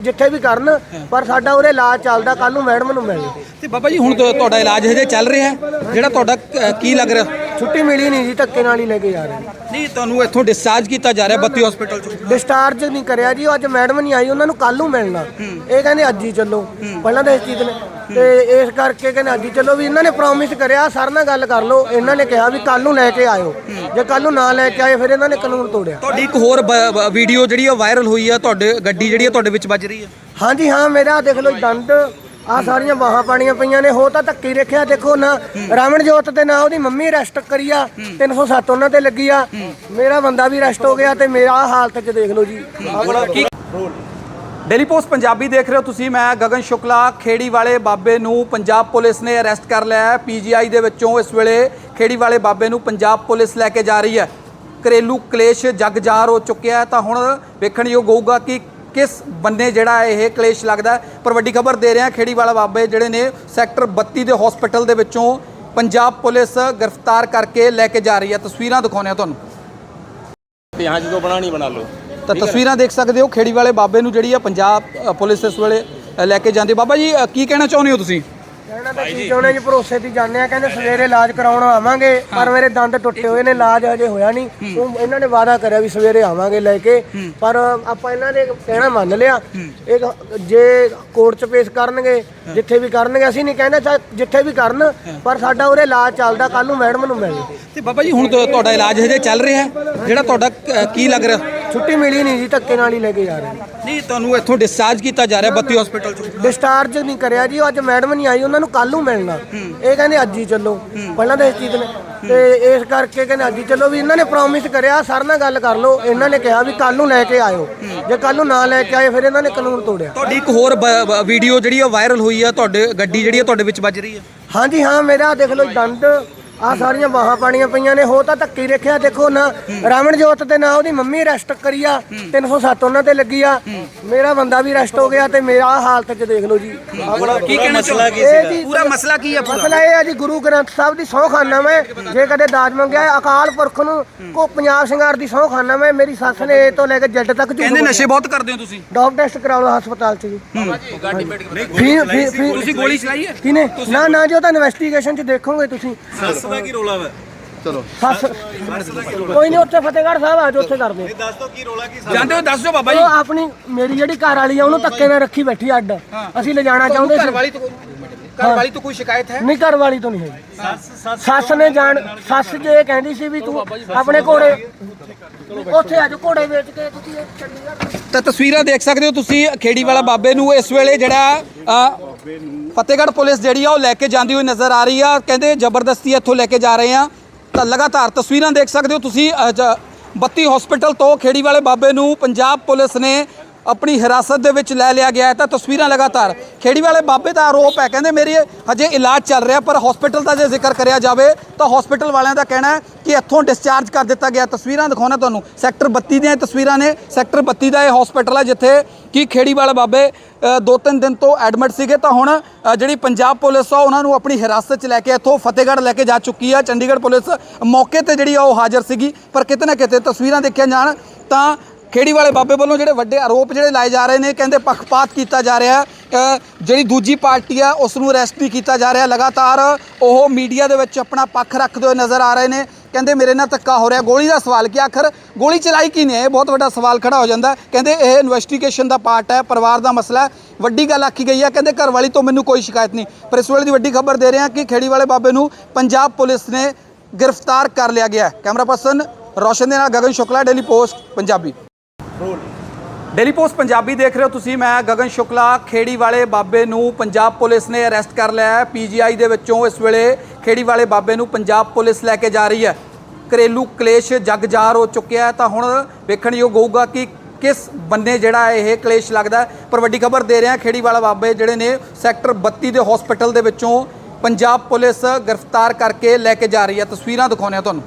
ਜਿੱਥੇ ਵੀ ਕਰਨ ਪਰ ਸਾਡਾ ਉਰੇ ਇਲਾਜ ਚੱਲਦਾ ਕੱਲ ਨੂੰ ਮੈਡਮ ਨੂੰ ਮਿਲ ਤੇ ਬਾਬਾ ਜੀ ਹੁਣ ਤੁ- ਤੁਹਾਡਾ ਇਲਾਜ ਹਜੇ ਚੱਲ ਰਿਹਾ ਹੈ? ਜਿਹੜਾ ਤੁਹਾਡਾ ਅ, ਕੀ ਲੱਗ ਰਿਹਾ? ਛੁੱਟੀ ਮਿਲੀ ਨਹੀਂ ਜੀ ਧੱਕੇ ਨਾਲ ਹੀ ਲੈ ਕੇ ਜਾ ਰਹੇ ਨਹੀਂ ਤੁਹਾਨੂੰ ਇੱਥੋਂ ਡਿਸਚਾਰਜ ਕੀਤਾ ਜਾ ਰਿਹਾ ਬੱਤੀ ਹਸਪੀਟਲ ਚੋਂ? ਡਿਸਚਾਰਜ ਨਹੀਂ ਕਰਿਆ ਜੀ ਉਹ ਅੱਜ ਮੈਡਮ ਨਹੀਂ ਆਈ ਉਹਨਾਂ ਨੂੰ ਕੱਲ ਨੂੰ ਮਿਲਣਾ। ਇਹ ਕਹਿੰਦੇ ਅੱਜ ਹੀ ਚੱਲੋ। ਪਹਿਲਾਂ ਤਾਂ ਇਸ ਚੀਜ਼ ਨੇ ਤੇ ਇਸ ਕਰਕੇ ਕਹਿੰਦੇ ਅੱਜ ਚੱਲੋ ਵੀ ਇਹਨਾਂ ਨੇ ਪ੍ਰੋਮਿਸ ਕਰਿਆ ਸਰ ਨਾਲ ਗੱਲ ਕਰ ਲਓ। ਇਹਨਾਂ ਨੇ ਕਿਹਾ ਵੀ ਕੱਲ ਨੂੰ ਲੈ ਕੇ ਆਇਓ। ਜੇ ਕੱਲ ਨੂੰ ਨਾ ਲੈ ਕੇ ਆਏ ਫਿਰ ਇਹਨਾਂ ਨੇ ਕਾਨੂੰਨ ਤੋੜਿਆ। ਤੁਹਾਡੀ ਇੱਕ ਹੋਰ ਵੀਡੀਓ ਜਿਹੜੀ ਆ ਵਾਇਰਲ ਹੋਈ ਆ ਤੁਹਾਡੇ ਗੱਡੀ ਜਿਹੜੀ ਆ ਤੁਹਾਡੇ ਵਿੱਚ ਵੱਜ ਰਹੀ ਆ। ਹਾਂਜੀ ਹਾਂ ਮੇਰਾ ਦੇਖ ਲਓ ਦੰਦ ਆ ਸਾਰੀਆਂ ਬਾਹਾਂ ਪਾਣੀਆਂ ਪਈਆਂ ਨੇ। ਹੋ ਤਾਂ ਧੱਕੀ ਰੱਖਿਆ ਦੇਖੋ ਨਾ ਰਾਵਣ ਜੋਤ ਤੇ ਨਾ ਉਹਦੀ ਮੰਮੀ ਅਰੈਸਟ ਕਰੀ ਆ। 307 ਉਹਨਾਂ ਤੇ ਲੱਗੀ ਆ। ਮੇਰਾ ਬੰਦਾ ਵੀ ਅਰੈਸਟ ਹੋ ਗਿਆ ਤੇ ਮੇਰਾ ਆਹ ਹਾਲਤ 'ਚ ਦੇਖ ਲਓ ਜੀ। ਡੇਲੀ ਪੋਸਟ ਪੰਜਾਬੀ ਦੇਖ ਰਹੇ ਹੋ ਤੁਸੀਂ ਮੈਂ ਗਗਨ ਸ਼ੁਕਲਾ ਖੇੜੀ ਵਾਲੇ ਬਾਬੇ ਨੂੰ ਪੰਜਾਬ ਪੁਲਿਸ ਨੇ ਅਰੈਸਟ ਕਰ ਲਿਆ ਹੈ ਪੀਜੀਆਈ ਦੇ ਵਿੱਚੋਂ ਇਸ ਵੇਲੇ ਖੇੜੀ ਵਾਲੇ ਬਾਬੇ ਨੂੰ ਪੰਜਾਬ ਪੁਲਿਸ ਲੈ ਕੇ ਜਾ ਰਹੀ ਹੈ ਘਰੇਲੂ ਕਲੇਸ਼ ਜਗਜਾਰ ਹੋ ਚੁੱਕਿਆ ਹੈ ਤਾਂ ਹੁਣ ਵੇਖਣਯੋਗ ਹੋਊਗਾ ਕਿ ਕਿਸ ਬੰਨੇ ਜਿਹੜਾ ਇਹ ਕਲੇਸ਼ ਲੱਗਦਾ ਹੈ। ਪਰ ਵੱਡੀ ਖਬਰ ਦੇ ਰਹੇ ਹਾਂ ਖੇੜੀ ਵਾਲਾ ਬਾਬੇ ਜਿਹੜੇ ਨੇ ਸੈਕਟਰ 32 ਦੇ ਹਸਪੀਟਲ ਦੇ ਵਿੱਚੋਂ ਪੰਜਾਬ ਪੁਲਿਸ ਗ੍ਰਿਫਤਾਰ ਕਰਕੇ ਲੈ ਕੇ ਜਾ ਰਹੀ ਹੈ ਤਸਵੀਰਾਂ ਦਿਖਾਉਂਦੇ ਹਾਂ ਤੁਹਾਨੂੰ यहाँ जिसको बनानी बना लो ਤਾਂ ਤਸਵੀਰਾਂ ਦੇਖ ਸਕਦੇ ਹੋ ਖੇੜੀ ਵਾਲੇ ਬਾਬੇ ਨੂੰ ਜਿਹੜੀ ਆ ਪੰਜਾਬ ਅ, ਪੁਲਿਸ ਇਸ ਵੇਲੇ ਅ, ਲੈ ਕੇ ਜਾਂਦੀ ਬਾਬਾ ਜੀ ਅ, ਕੀ ਕਹਿਣਾ ਚਾਹੁੰਦੇ ਹੋ ਤੁਸੀਂ? ਕਹਿਣਾ ਤਾਂ ਕੀ ਚਾਹੁੰਦੇ ਜੀ ਭਰੋਸੇ ਦੀ ਜਾਂਦੇ ਆ ਕਹਿੰਦੇ ਸਵੇਰੇ ਇਲਾਜ ਕਰਾਉਣ ਆਵਾਂਗੇ ਪਰ ਮੇਰੇ ਦੰਦ ਟੁੱਟੇ ਹੋਏ ਨੇ ਇਲਾਜ ਅਜੇ ਹੋਇਆ ਨਹੀਂ। ਉਹ ਇਹਨਾਂ ਨੇ ਵਾਅਦਾ ਕਰਿਆ ਵੀ ਸਵੇਰੇ ਆਵਾਂਗੇ ਲੈ ਕੇ ਪਰ ਆਪਾਂ ਇਹਨਾਂ ਦੇ ਕਹਿਣਾ ਮੰਨ ਲਿਆ। ਇਹ ਜੇ ਕੋਰਟ 'ਚ ਪੇਸ਼ ਕਰਨਗੇ ਜਿੱਥੇ ਵੀ ਕਰਨਗੇ ਅਸੀਂ ਨਹੀਂ ਕਹਿੰਦੇ ਚਾਹੇ ਜਿੱਥੇ ਵੀ ਕਰਨ ਪਰ ਸਾਡਾ ਉਰੇ ਇਲਾਜ ਚੱਲਦਾ ਕੱਲ ਨੂੰ ਮੈਡਮ ਨੂੰ ਮਿਲ ਤੇ ਬਾਬਾ ਜੀ ਹੁਣ ਤੁ- ਤੁਹਾਡਾ ਇਲਾਜ ਹਜੇ ਚੱਲ ਰਿਹਾ ਹੈ ਜਿਹੜਾ ਤੁਹਾਡਾ ਅ, ਕੀ ਲੱਗ ਰਿਹਾ? ਛੁੱਟੀ ਮਿਲੀ ਨਹੀਂ ਜੀ ਧੱਕੇ ਨਾਲ ਹੀ ਲੈ ਕੇ ਜਾ ਰਹੇ ਨਹੀਂ ਤੁਹਾਨੂੰ ਇੱਥੋਂ ਡਿਸਚਾਰਜ ਕੀਤਾ ਜਾ ਰਿਹਾ ਬੱਤੀ ਹਸਪੀਟਲ ਚੋਂ? ਡਿਸਚਾਰਜ ਨਹੀਂ ਕਰਿਆ ਜੀ ਉਹ ਅੱਜ ਮੈਡਮ ਨਹੀਂ ਆਈ ਉਹਨਾਂ ਨੂੰ ਕੱਲ ਨੂੰ ਮਿਲਣਾ। ਇਹ ਕਹਿੰਦੇ ਅੱਜ ਹੀ ਚੱਲੋ ਪਹਿਲਾਂ ਤਾਂ ਇਸ ਚੀਜ਼ ਨੇ। ਤੇ ਇਸ ਕਰਕੇ ਕਹਿੰਦੇ ਅੱਜ ਹੀ ਚੱਲੋ ਵੀ ਇਹਨਾਂ ਨੇ ਪ੍ਰੋਮਿਸ ਕਰਿਆ ਸਰ ਨਾਲ ਗੱਲ ਕਰ ਲਓ ਇਹਨਾਂ ਨੇ ਕਿਹਾ ਵੀ ਕੱਲ ਨੂੰ ਲੈ ਕੇ ਆਇਓ। ਜੇ ਕੱਲ ਨੂੰ ਨਾ ਲੈ ਕੇ ਆਏ ਫਿਰ ਇਹਨਾਂ ਨੇ ਕਾਨੂੰਨ ਤੋੜਿਆ। ਤੁਹਾਡੀ ਇੱਕ ਹੋਰ ਵੀਡੀਓ ਜਿਹੜੀ ਆ ਵਾਇਰਲ ਹੋਈ ਆ ਤੁਹਾਡੇ ਗੱਡੀ ਜਿਹੜੀ ਆ ਤੁਹਾਡੇ ਵਿੱਚ ਵੱਜ ਰਹੀ ਆ? ਹਾਂਜੀ ਹਾਂ ਮੇਰਾ ਦੇਖ ਲਓ ਦੰਦ ਆ ਸਾਰੀਆਂ ਬਾਹਾਂ ਪਾਣੀਆਂ ਪਈਆਂ ਨੇ ਹੋ ਤਾਂ ਧੱਕੀ ਰੱਖਿਆ ਦੇਖੋ ਨਾ ਰਾਵਣ ਜੋਤ ਤੇ ਨਾ ਉਹਦੀ ਮੰਮੀ ਅਰੈਸਟ ਕਰੀ ਆ 307 ਉਹਨਾਂ ਤੇ ਲੱਗੀ ਆ। ਮੇਰਾ ਬੰਦਾ ਵੀ ਅਰੈਸਟ ਹੋ ਗਿਆ ਤੇ ਮੇਰਾ ਆਹ ਹਾਲਤ 'ਚ ਦੇਖ ਲਓ ਜੀ। ਕੀ ਕਹਿਣਾ ਚਾਹੁੰਦੇ ਜੀ ਪੂਰਾ ਮਸਲਾ ਕੀ ਆ ਮਸਲਾ ਇਹ ਹੈ ਜੀ ਗੁਰੂ ਗ੍ਰੰਥ ਸਾਹਿਬ ਦੀ ਸਹੁੰ ਖਾਨਾ ਮੈਂ ਜੇ ਕਦੇ ਦਾਜ ਮੰਗਿਆ ਅਕਾਲ ਪੁਰਖ ਨੂੰ ਕੋ ਪੰਜਾਬ ਸਿੰਘਾਰ ਦੀ ਸਹੁੰ ਖਾਨਾ ਮੈਂ ਮੇਰੀ ਸੱਸ ਨੇ ਇਹ ਤੋਂ ਲੈ ਕੇ ਜੱਟ ਤੱਕ ਝੂਠ ਕਹਿੰਦੇ ਨਸ਼ੇ ਬਹੁਤ ਕਰਦੇ ਹੋ ਤੁਸੀਂ। ਡੌਪ ਟੈਸਟ ਕਰਾ ਲਓ ਹਸਪਤਾਲ 'ਚ ਜੀ। ਤੁਸੀਂ ਗੋਲੀ ਚਲਾਈ ਹੈ? ਕਿਨੇ ਨਾ ਨਾ ਜੀ ਉਹ ਤਾਂ ਇਨਵੈਸਟੀਗੇਸ਼ਨ 'ਚ ਦੇਖੋਗੇ ਤੁਸੀਂ। ਦਾ ਕੀ ਰੋਲਾ ਵਾ? ਸੱਸ ਕੋਈ ਨਹੀਂ ਉੱਥੇ ਫਤਿਹਗੜ੍ਹ ਸਾਹਿਬ ਆ ਜਾਓ ਉੱਥੇ ਕਰਦੇ ਦੱਸ ਦੋ ਕੀ ਰੋਲਾ ਕੀ ਜਾਂਦੇ ਹੋ ਦੱਸ ਦਿਓ ਬਾਬਾ ਜੀ। ਉਹ ਆਪਣੀ ਮੇਰੀ ਜਿਹੜੀ ਘਰ ਵਾਲੀ ਆ ਉਹਨੂੰ ਧੱਕੇ ਨਾਲ ਰੱਖੀ ਬੈਠੀ ਅੱਡ। ਅਸੀਂ ਲਿਜਾਣਾ ਚਾਹੁੰਦੇ ਘਰ ਸੀ। ਵਾਲੀ ਤੋਂ ਘਰ ਵਾਲੀ ਤੋਂ ਕੋਈ ਸ਼ਿਕਾਇਤ ਹੈ? ਨਹੀਂ ਘਰ ਵਾਲੀ ਤੋਂ ਨਹੀਂ ਹੈ ਸੱਸ ਨੇ ਜਾਣ ਸੱਸ ਜੇ ਇਹ ਕਹਿੰਦੀ ਸੀ ਵੀ ਤੂੰ ਆਪਣੇ ਘੋੜੇ ਉੱਥੇ ਆ ਜਾ ਘੋੜੇ ਵੇਚ ਕੇ ਤੁਸੀਂ ਇਹ ਚੰਡੀਗੜ੍ਹ ਤਾਂ ਤਸਵੀਰਾਂ ਦੇਖ ਸਕਦੇ ਹੋ ਤੁਸੀਂ ਖੇੜੀ ਵਾਲਾ ਬਾਬੇ ਨੂੰ ਇਸ ਵੇਲੇ ਜਿਹੜਾ ਫਤਿਹਗੜ੍ਹ ਪੁਲਿਸ ਜਿਹੜੀ ਆ ਉਹ ਲੈ ਕੇ ਜਾਂਦੀ ਹੋਈ ਨਜ਼ਰ ਆ ਰਹੀ ਆ। ਕਹਿੰਦੇ ਜ਼ਬਰਦਸਤੀ ਇੱਥੋਂ ਲੈ ਕੇ ਜਾ ਰਹੇ ਆ। ਤਾਂ ਲਗਾਤਾਰ ਤਸਵੀਰਾਂ ਦੇਖ ਸਕਦੇ ਹੋ ਤੁਸੀਂ ਬੱਤੀ ਜ- 32 ਹਸਪੀਟਲ ਤੋਂ ਖੇੜੀ ਵਾਲੇ ਬਾਬੇ ਨੂੰ ਪੰਜਾਬ ਪੁਲਿਸ ਨੇ ਆਪਣੀ ਹਿਰਾਸਤ ਦੇ ਵਿੱਚ ਲੈ ਲਿਆ ਗਿਆ ਹੈ। ਤਾਂ ਤਸਵੀਰਾਂ ਲਗਾਤਾਰ ਖੇੜੀ ਵਾਲੇ ਬਾਬੇ ਦਾ ਆਰੋਪ ਹੈ। ਕਹਿੰਦੇ ਮੇਰੇ ਹਜੇ ਇਲਾਜ ਚੱਲ ਰਿਹਾ, ਪਰ ਹਸਪੀਟਲ ਦਾ ਜੇ ਜ਼ਿਕਰ ਕਰਿਆ ਜਾਵੇ, ਤਾਂ ਹਸਪੀਟਲ ਵਾਲਿਆਂ ਦਾ ਕਹਿਣਾ ਹੈ ਕਿ ਇੱਥੋਂ ਡਿਸਚਾਰਜ ਕਰ ਦਿੱਤਾ ਗਿਆ। ਤਸਵੀਰਾਂ ਦਿਖਾਉਣਾ ਤੁਹਾਨੂੰ। ਸੈਕਟਰ 32 ਦੀਆਂ ਇਹ ਤਸਵੀਰਾਂ ਨੇ। ਸੈਕਟਰ 32 ਦਾ ਇਹ ਹਸਪੀਟਲ ਹੈ, ਜਿੱਥੇ ਕਿ ਖੇੜੀ ਵਾਲੇ ਬਾਬੇ ਦੋ ਤਿੰਨ ਦਿਨ ਤੋਂ ਐਡਮਿਟ ਸੀਗੇ। ਤਾਂ ਹੁਣ ਜਿਹੜੀ ਪੰਜਾਬ ਪੁਲਿਸ ਆ, ਉਹਨਾਂ ਨੂੰ ਆਪਣੀ ਹਿਰਾਸਤ 'ਚ ਲੈ ਕੇ ਇੱਥੋਂ ਫਤਿਹਗੜ੍ਹ ਲੈ ਕੇ ਜਾ ਚੁੱਕੀ ਆ। ਚੰਡੀਗੜ੍ਹ ਪੁਲਿਸ ਮੌਕੇ ਤੇ ਜਿਹੜੀ ਆ, ਉਹ ਹਾਜ਼ਰ ਸੀਗੀ। ਪਰ ਕਿਤੇ ਨਾ ਕਿਤੇ ਤਸਵੀਰਾਂ ਦੇਖੀਆਂ ਜਾਣ, ਤਾਂ ਖੇੜੀ ਵਾਲੇ ਬਾਬੇ ਵੱਲੋਂ ਜਿਹੜੇ ਵੱਡੇ ਆਰੋਪ ਜਿਹੜੇ ਲਾਏ ਜਾ ਰਹੇ ਨੇ, ਕਹਿੰਦੇ ਪੱਖਪਾਤ ਕੀਤਾ ਜਾ ਰਿਹਾ ਜਿਹੜੀ ਦੂਜੀ ਪਾਰਟੀ ਆ ਉਸ ਨੂੰ ਅਰੈਸਟ ਨਹੀਂ ਕੀਤਾ ਜਾ ਰਿਹਾ ਲਗਾਤਾਰ ਉਹ ਮੀਡੀਆ ਦੇ ਵਿੱਚ ਆਪਣਾ ਪੱਖ ਰੱਖਦੇ ਹੋਏ ਨਜ਼ਰ ਆ ਰਹੇ ਨੇ। ਕਹਿੰਦੇ, ਮੇਰੇ ਨਾਲ ਧੱਕਾ ਹੋ ਰਿਹਾ। ਗੋਲੀ ਦਾ ਸਵਾਲ ਕਿ ਆਖਰ ਗੋਲੀ ਚਲਾਈ ਕੀ ਨੇ? ਇਹ ਬਹੁਤ ਵੱਡਾ ਸਵਾਲ ਖੜਾ ਹੋ ਜਾਂਦਾ ਕਹਿੰਦੇ, ਇਹ ਇਨਵੈਸਟੀਗੇਸ਼ਨ ਦਾ ਪਾਰਟ ਹੈ, ਪਰਿਵਾਰ ਦਾ ਮਸਲਾ ਵੱਡੀ ਗੱਲ ਆਖੀ ਗਈ ਹੈ। ਕਹਿੰਦੇ, ਘਰ ਵਾਲੀ ਤੋਂ ਮੈਨੂੰ ਕੋਈ ਸ਼ਿਕਾਇਤ ਨਹੀਂ। ਪਰ ਇਸ ਵੇਲੇ ਦੀ ਵੱਡੀ ਖਬਰ ਦੇ ਰਹੇ ਹਾਂ ਕਿ ਖੇੜੀ ਵਾਲੇ ਬਾਬੇ ਨੂੰ ਪੰਜਾਬ ਪੁਲਿਸ ਨੇ ਗ੍ਰਿਫਤਾਰ ਕਰ ਲਿਆ ਗਿਆ ਕੈਮਰਾ ਪਰਸਨ ਰੋਸ਼ਨ ਦੇ ਨਾਲ ਗਗਨ ਸ਼ੁਕਲਾ ਡੇਲੀ ਪੋਸਟ ਪੰਜਾਬੀ। ਰੋਲ ਡੇਲੀ ਪੋਸਟ ਪੰਜਾਬੀ ਦੇਖ ਰਹੇ ਹੋ ਤੁਸੀਂ, ਮੈਂ ਗਗਨ ਸ਼ੁਕਲਾ ਖੇੜੀ ਵਾਲੇ ਬਾਬੇ ਨੂੰ ਪੰਜਾਬ ਪੁਲਿਸ ਨੇ ਅਰੈਸਟ ਕਰ ਲਿਆ ਹੈ। ਪੀਜੀਆਈ ਦੇ ਵਿੱਚੋਂ ਇਸ ਵੇਲੇ ਖੇੜੀ ਵਾਲੇ ਬਾਬੇ ਨੂੰ ਪੰਜਾਬ ਪੁਲਿਸ ਲੈ ਕੇ ਜਾ ਰਹੀ ਹੈ। ਘਰੇਲੂ ਕਲੇਸ਼ ਜਗਜਾਰ ਹੋ ਚੁੱਕਿਆ ਹੈ। ਤਾਂ ਹੁਣ ਵੇਖਣ ਯੋਗ ਹੋਊਗਾ ਕਿ ਕਿਸ ਬੰਦੇ ਜਿਹੜਾ ਇਹ ਕਲੇਸ਼ ਲੱਗਦਾ ਪਰ ਵੱਡੀ ਖਬਰ ਦੇ ਰਿਹਾ ਖੇੜੀ ਵਾਲਾ ਬਾਬੇ ਜਿਹੜੇ ਨੇ ਸੈਕਟਰ 32 ਦੇ ਹਸਪੀਟਲ ਦੇ ਵਿੱਚੋਂ ਪੰਜਾਬ ਪੁਲਿਸ ਗ੍ਰਿਫਤਾਰ ਕਰਕੇ ਲੈ ਕੇ ਜਾ ਰਹੀ ਹੈ। ਤਸਵੀਰਾਂ ਦਿਖਾਉਂਦੇ ਆ ਤੁਹਾਨੂੰ।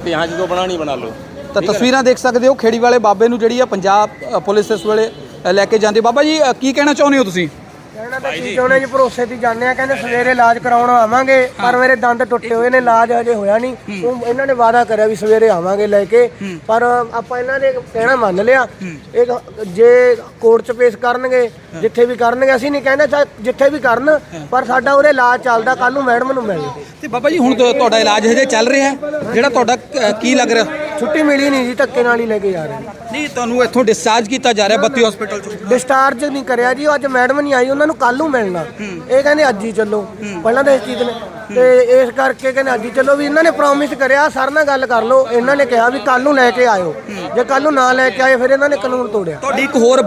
ਤੇ ਹਾਂ, ਜਦੋਂ ਬਣਾ ਨਹੀਂ ਬਣਾ ਲਓ। ਤਾਂ ਤਸਵੀਰਾਂ ਦੇਖ ਸਕਦੇ ਹੋ ਖੇੜੀ ਵਾਲੇ ਬਾਬੇ ਨੂੰ ਜਿਹੜੀ ਆ ਪੰਜਾਬ ਪੁਲਿਸ ਇਸ ਵੇਲੇ ਲੈ ਕੇ ਜਾਂਦੀ। ਬਾਬਾ ਜੀ ਕੀ ਕਹਿਣਾ ਚਾਹੁੰਦੇ ਹੋ ਤੁਸੀਂ? ਕਹਿਣਾ ਤਾਂ ਕੀ ਚਾਹੁੰਦੇ ਜੀ ਭਰੋਸੇ ਤੇ ਜਾਂਦੇ ਆ ਕਹਿੰਦੇ ਸਵੇਰੇ ਇਲਾਜ ਕਰਾਉਣ ਆਵਾਂਗੇ ਪਰ ਮੇਰੇ ਦੰਦ ਟੁੱਟੇ ਹੋਏ ਨੇ ਇਲਾਜ ਹਜੇ ਹੋਇਆ ਨਹੀਂ। ਉਹ ਇਹਨਾਂ ਨੇ ਵਾਅਦਾ ਕਰਿਆ ਵੀ ਸਵੇਰੇ ਆਵਾਂਗੇ ਲੈ ਕੇ ਪਰ ਆਪਾਂ ਇਹਨਾਂ ਦੇ ਕਹਿਣਾ ਮੰਨ ਲਿਆ ਇਹ ਜੇ ਕੋਰਟ 'ਚ ਪੇਸ਼ ਕਰਨਗੇ ਜਿੱਥੇ ਵੀ ਕਰਨਗੇ ਅਸੀਂ ਨਹੀਂ ਕਹਿੰਦੇ ਚਾਹੇ ਜਿੱਥੇ ਵੀ ਕਰਨ ਪਰ ਸਾਡਾ ਉਰੇ ਇਲਾਜ ਚੱਲਦਾ ਕੱਲ ਨੂੰ ਮੈਡਮ ਨੂੰ ਮਿਲ ਤੇ ਬਾਬਾ ਜੀ ਹੁਣ ਤੁ- ਤੁਹਾਡਾ ਇਲਾਜ ਹਜੇ ਚੱਲ ਰਿਹਾ ਹੈ? ਜਿਹੜਾ ਤੁਹਾਡਾ ਕੀ ਲੱਗ ਰਿਹਾ? ਛੁੱਟੀ ਮਿਲੀ ਨਹੀਂ ਜੀ ਧੱਕੇ ਨਾਲ ਹੀ ਲੈ ਕੇ ਜਾ ਰਹੇ ਨਹੀਂ ਤੁਹਾਨੂੰ ਇੱਥੋਂ ਡਿਸਚਾਰਜ ਕੀਤਾ ਜਾ ਰਿਹਾ ਬੱਤੀ ਹਸਪੀਟਲ ਚੋਂ। ਡਿਸਚਾਰਜ ਨਹੀਂ ਕਰਿਆ ਜੀ ਉਹ ਅੱਜ ਮੈਡਮ ਨਹੀਂ ਆਈ ਉਹਨਾਂ ਨੂੰ ਕੱਲ ਨੂੰ ਮਿਲਣਾ। ਇਹ ਕਹਿੰਦੇ ਅੱਜ ਹੀ ਚੱਲੋ। ਪਹਿਲਾਂ ਤਾਂ ਇਸ ਚੀਜ਼ ਨੇ। ਤੇ ਇਸ ਕਰਕੇ ਕਹਿੰਦੇ ਅੱਜ ਹੀ ਚੱਲੋ ਵੀ ਇਹਨਾਂ ਨੇ ਪ੍ਰੋਮਿਸ ਕਰਿਆ ਸਰ ਨਾਲ ਗੱਲ ਕਰ ਲਓ। ਇਹਨਾਂ ਨੇ ਕਿਹਾ ਵੀ ਕੱਲ ਨੂੰ ਲੈ ਕੇ ਆਇਓ। ਜੇ ਕੱਲ ਨੂੰ ਨਾ ਲੈ ਕੇ ਆਏ ਫਿਰ ਇਹਨਾਂ ਨੇ ਕਾਨੂੰਨ ਤੋੜਿਆ। ਤੁਹਾਡੀ ਇੱਕ ਹੋਰ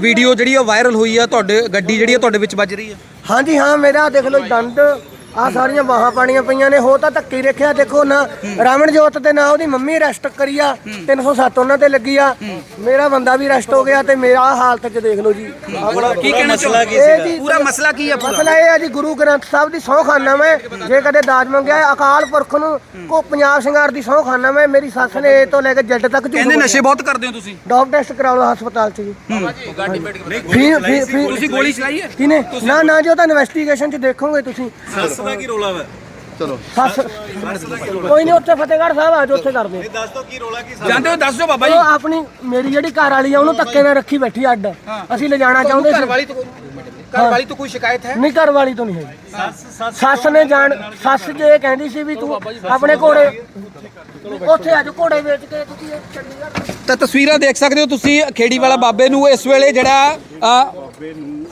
ਵੀਡੀਓ ਜਿਹੜੀ ਆ ਵਾਇਰਲ ਹੋਈ ਆ ਤੁਹਾਡੇ ਗੱਡੀ ਜਿਹੜੀ ਆ ਤੁਹਾਡੇ ਵਿੱਚ ਵੱਜ ਰਹੀ ਆ। ਹਾਂਜੀ ਹਾਂ ਮੇਰਾ ਦੇਖ ਲਓ ਦੰਦ ਆ ਸਾਰੀਆਂ ਬਾਹਾਂ ਪਾਣੀਆਂ ਪਈਆਂ ਨੇ ਹੋ ਤਾਂ ਧੱਕੇ ਹੀ ਰੱਖਿਆ ਦੇਖੋ ਨਾ ਰਾਵਣ ਜੋਤ ਤੇ ਨਾ ਉਹਦੀ ਮੰਮੀ ਅਰੈਸਟ ਕਰੀ ਆ 307 ਉਹਨਾਂ ਤੇ ਲੱਗੀ ਆ। ਮੇਰਾ ਬੰਦਾ ਵੀ ਅਰੈਸਟ ਹੋ ਗਿਆ ਤੇ ਮੇਰਾ ਆਹ ਹਾਲਤ ਚ ਦੇਖ ਲਓ ਜੀ। ਕੀ ਕਹਿਣਾ ਚਾਹੁੰਦੇ ਇਹ ਜੀ ਪੂਰਾ ਮਸਲਾ ਕੀ ਆ ਪੂਰਾ? ਮਸਲਾ ਇਹ ਹੈ ਜੀ ਗੁਰੂ ਗ੍ਰੰਥ ਸਾਹਿਬ ਦੀ ਸਹੁੰ ਖਾਨਾ ਮੈਂ ਜੇ ਕਦੇ ਦਾਜ ਮੰਗਿਆ ਹੈ, ਅਕਾਲ ਪੁਰਖ ਨੂੰ ਕੋ ਪੰਜਾਬ ਸਿੰਘਾਰ ਦੀ ਸਹੁੰ ਖਾਨਾ ਮੈਂ ਮੇਰੀ ਸੱਸ ਨੇ ਇਹ ਤੋਂ ਲੈ ਕੇ ਜੱਟ ਤੱਕ ਕਹਿੰਦੇ ਨਸ਼ੇ ਬਹੁਤ ਕਰਦੇ ਹੋ ਤੁਸੀਂ? ਡੌਪ ਟੈਸਟ ਕਰਾ ਲਓ ਹਸਪਤਾਲ ਚ ਜੀ। ਤੁਸੀਂ ਗੋਲੀ ਚਲਾਈ ਹੈ? ਕਿਨੇ ਨਾ ਨਾ ਜੀ ਉਹ ਤਾਂ ਇਨਵੈਸਟੀਗੇਸ਼ਨ ਚ ਦੇਖੋਗੇ ਤੁਸੀਂ। ਸੱਸ ਦਾ ਕੀ ਰੋਲਾ ਵਾ? ਸੱਸ ਕੋਈ ਨਹੀਂ ਉੱਥੇ ਫਤਿਹਗੜ੍ਹ ਸਾਹਿਬ ਆ ਜਾਓ ਉੱਥੇ ਕਰਦੇ ਇਹ ਦੱਸ ਦੋ ਕੀ ਰੋਲਾ ਕੀ ਜਾਂਦੇ ਹੋ ਦੱਸ ਦਿਓ ਬਾਬਾ ਜੀ। ਉਹ ਆਪਣੀ ਮੇਰੀ ਜਿਹੜੀ ਘਰ ਵਾਲੀ ਆ ਉਹਨੂੰ ਧੱਕੇ ਨਾਲ ਰੱਖੀ ਬੈਠੀ ਅੱਡ। ਅਸੀਂ ਲਿਜਾਣਾ ਚਾਹੁੰਦੇ ਸੀ। ਵਾਲੀ ਤੋਂ ਘਰ ਵਾਲੀ ਤੋਂ ਕੋਈ ਸ਼ਿਕਾਇਤ ਹੈ? ਨਹੀਂ ਘਰ ਵਾਲੀ ਤੋਂ ਨਹੀਂ ਹੈਗੀ। ਸੱਸ ਨੇ ਜਾਣ ਸੱਸ ਜੇ ਕਹਿੰਦੀ ਸੀ ਵੀ ਤੂੰ ਆਪਣੇ ਘੋੜੇ ਉੱਥੇ ਅੱਜ ਘੋੜੇ ਵੇਚ ਕੇ ਤੁਸੀਂ ਚੰਡੀਗੜ੍ਹ ਤਾਂ ਤਸਵੀਰਾਂ ਦੇਖ ਸਕਦੇ ਹੋ ਤੁਸੀਂ ਖੇੜੀ ਵਾਲਾ ਬਾਬੇ ਨੂੰ ਇਸ ਵੇਲੇ ਜਿਹੜਾ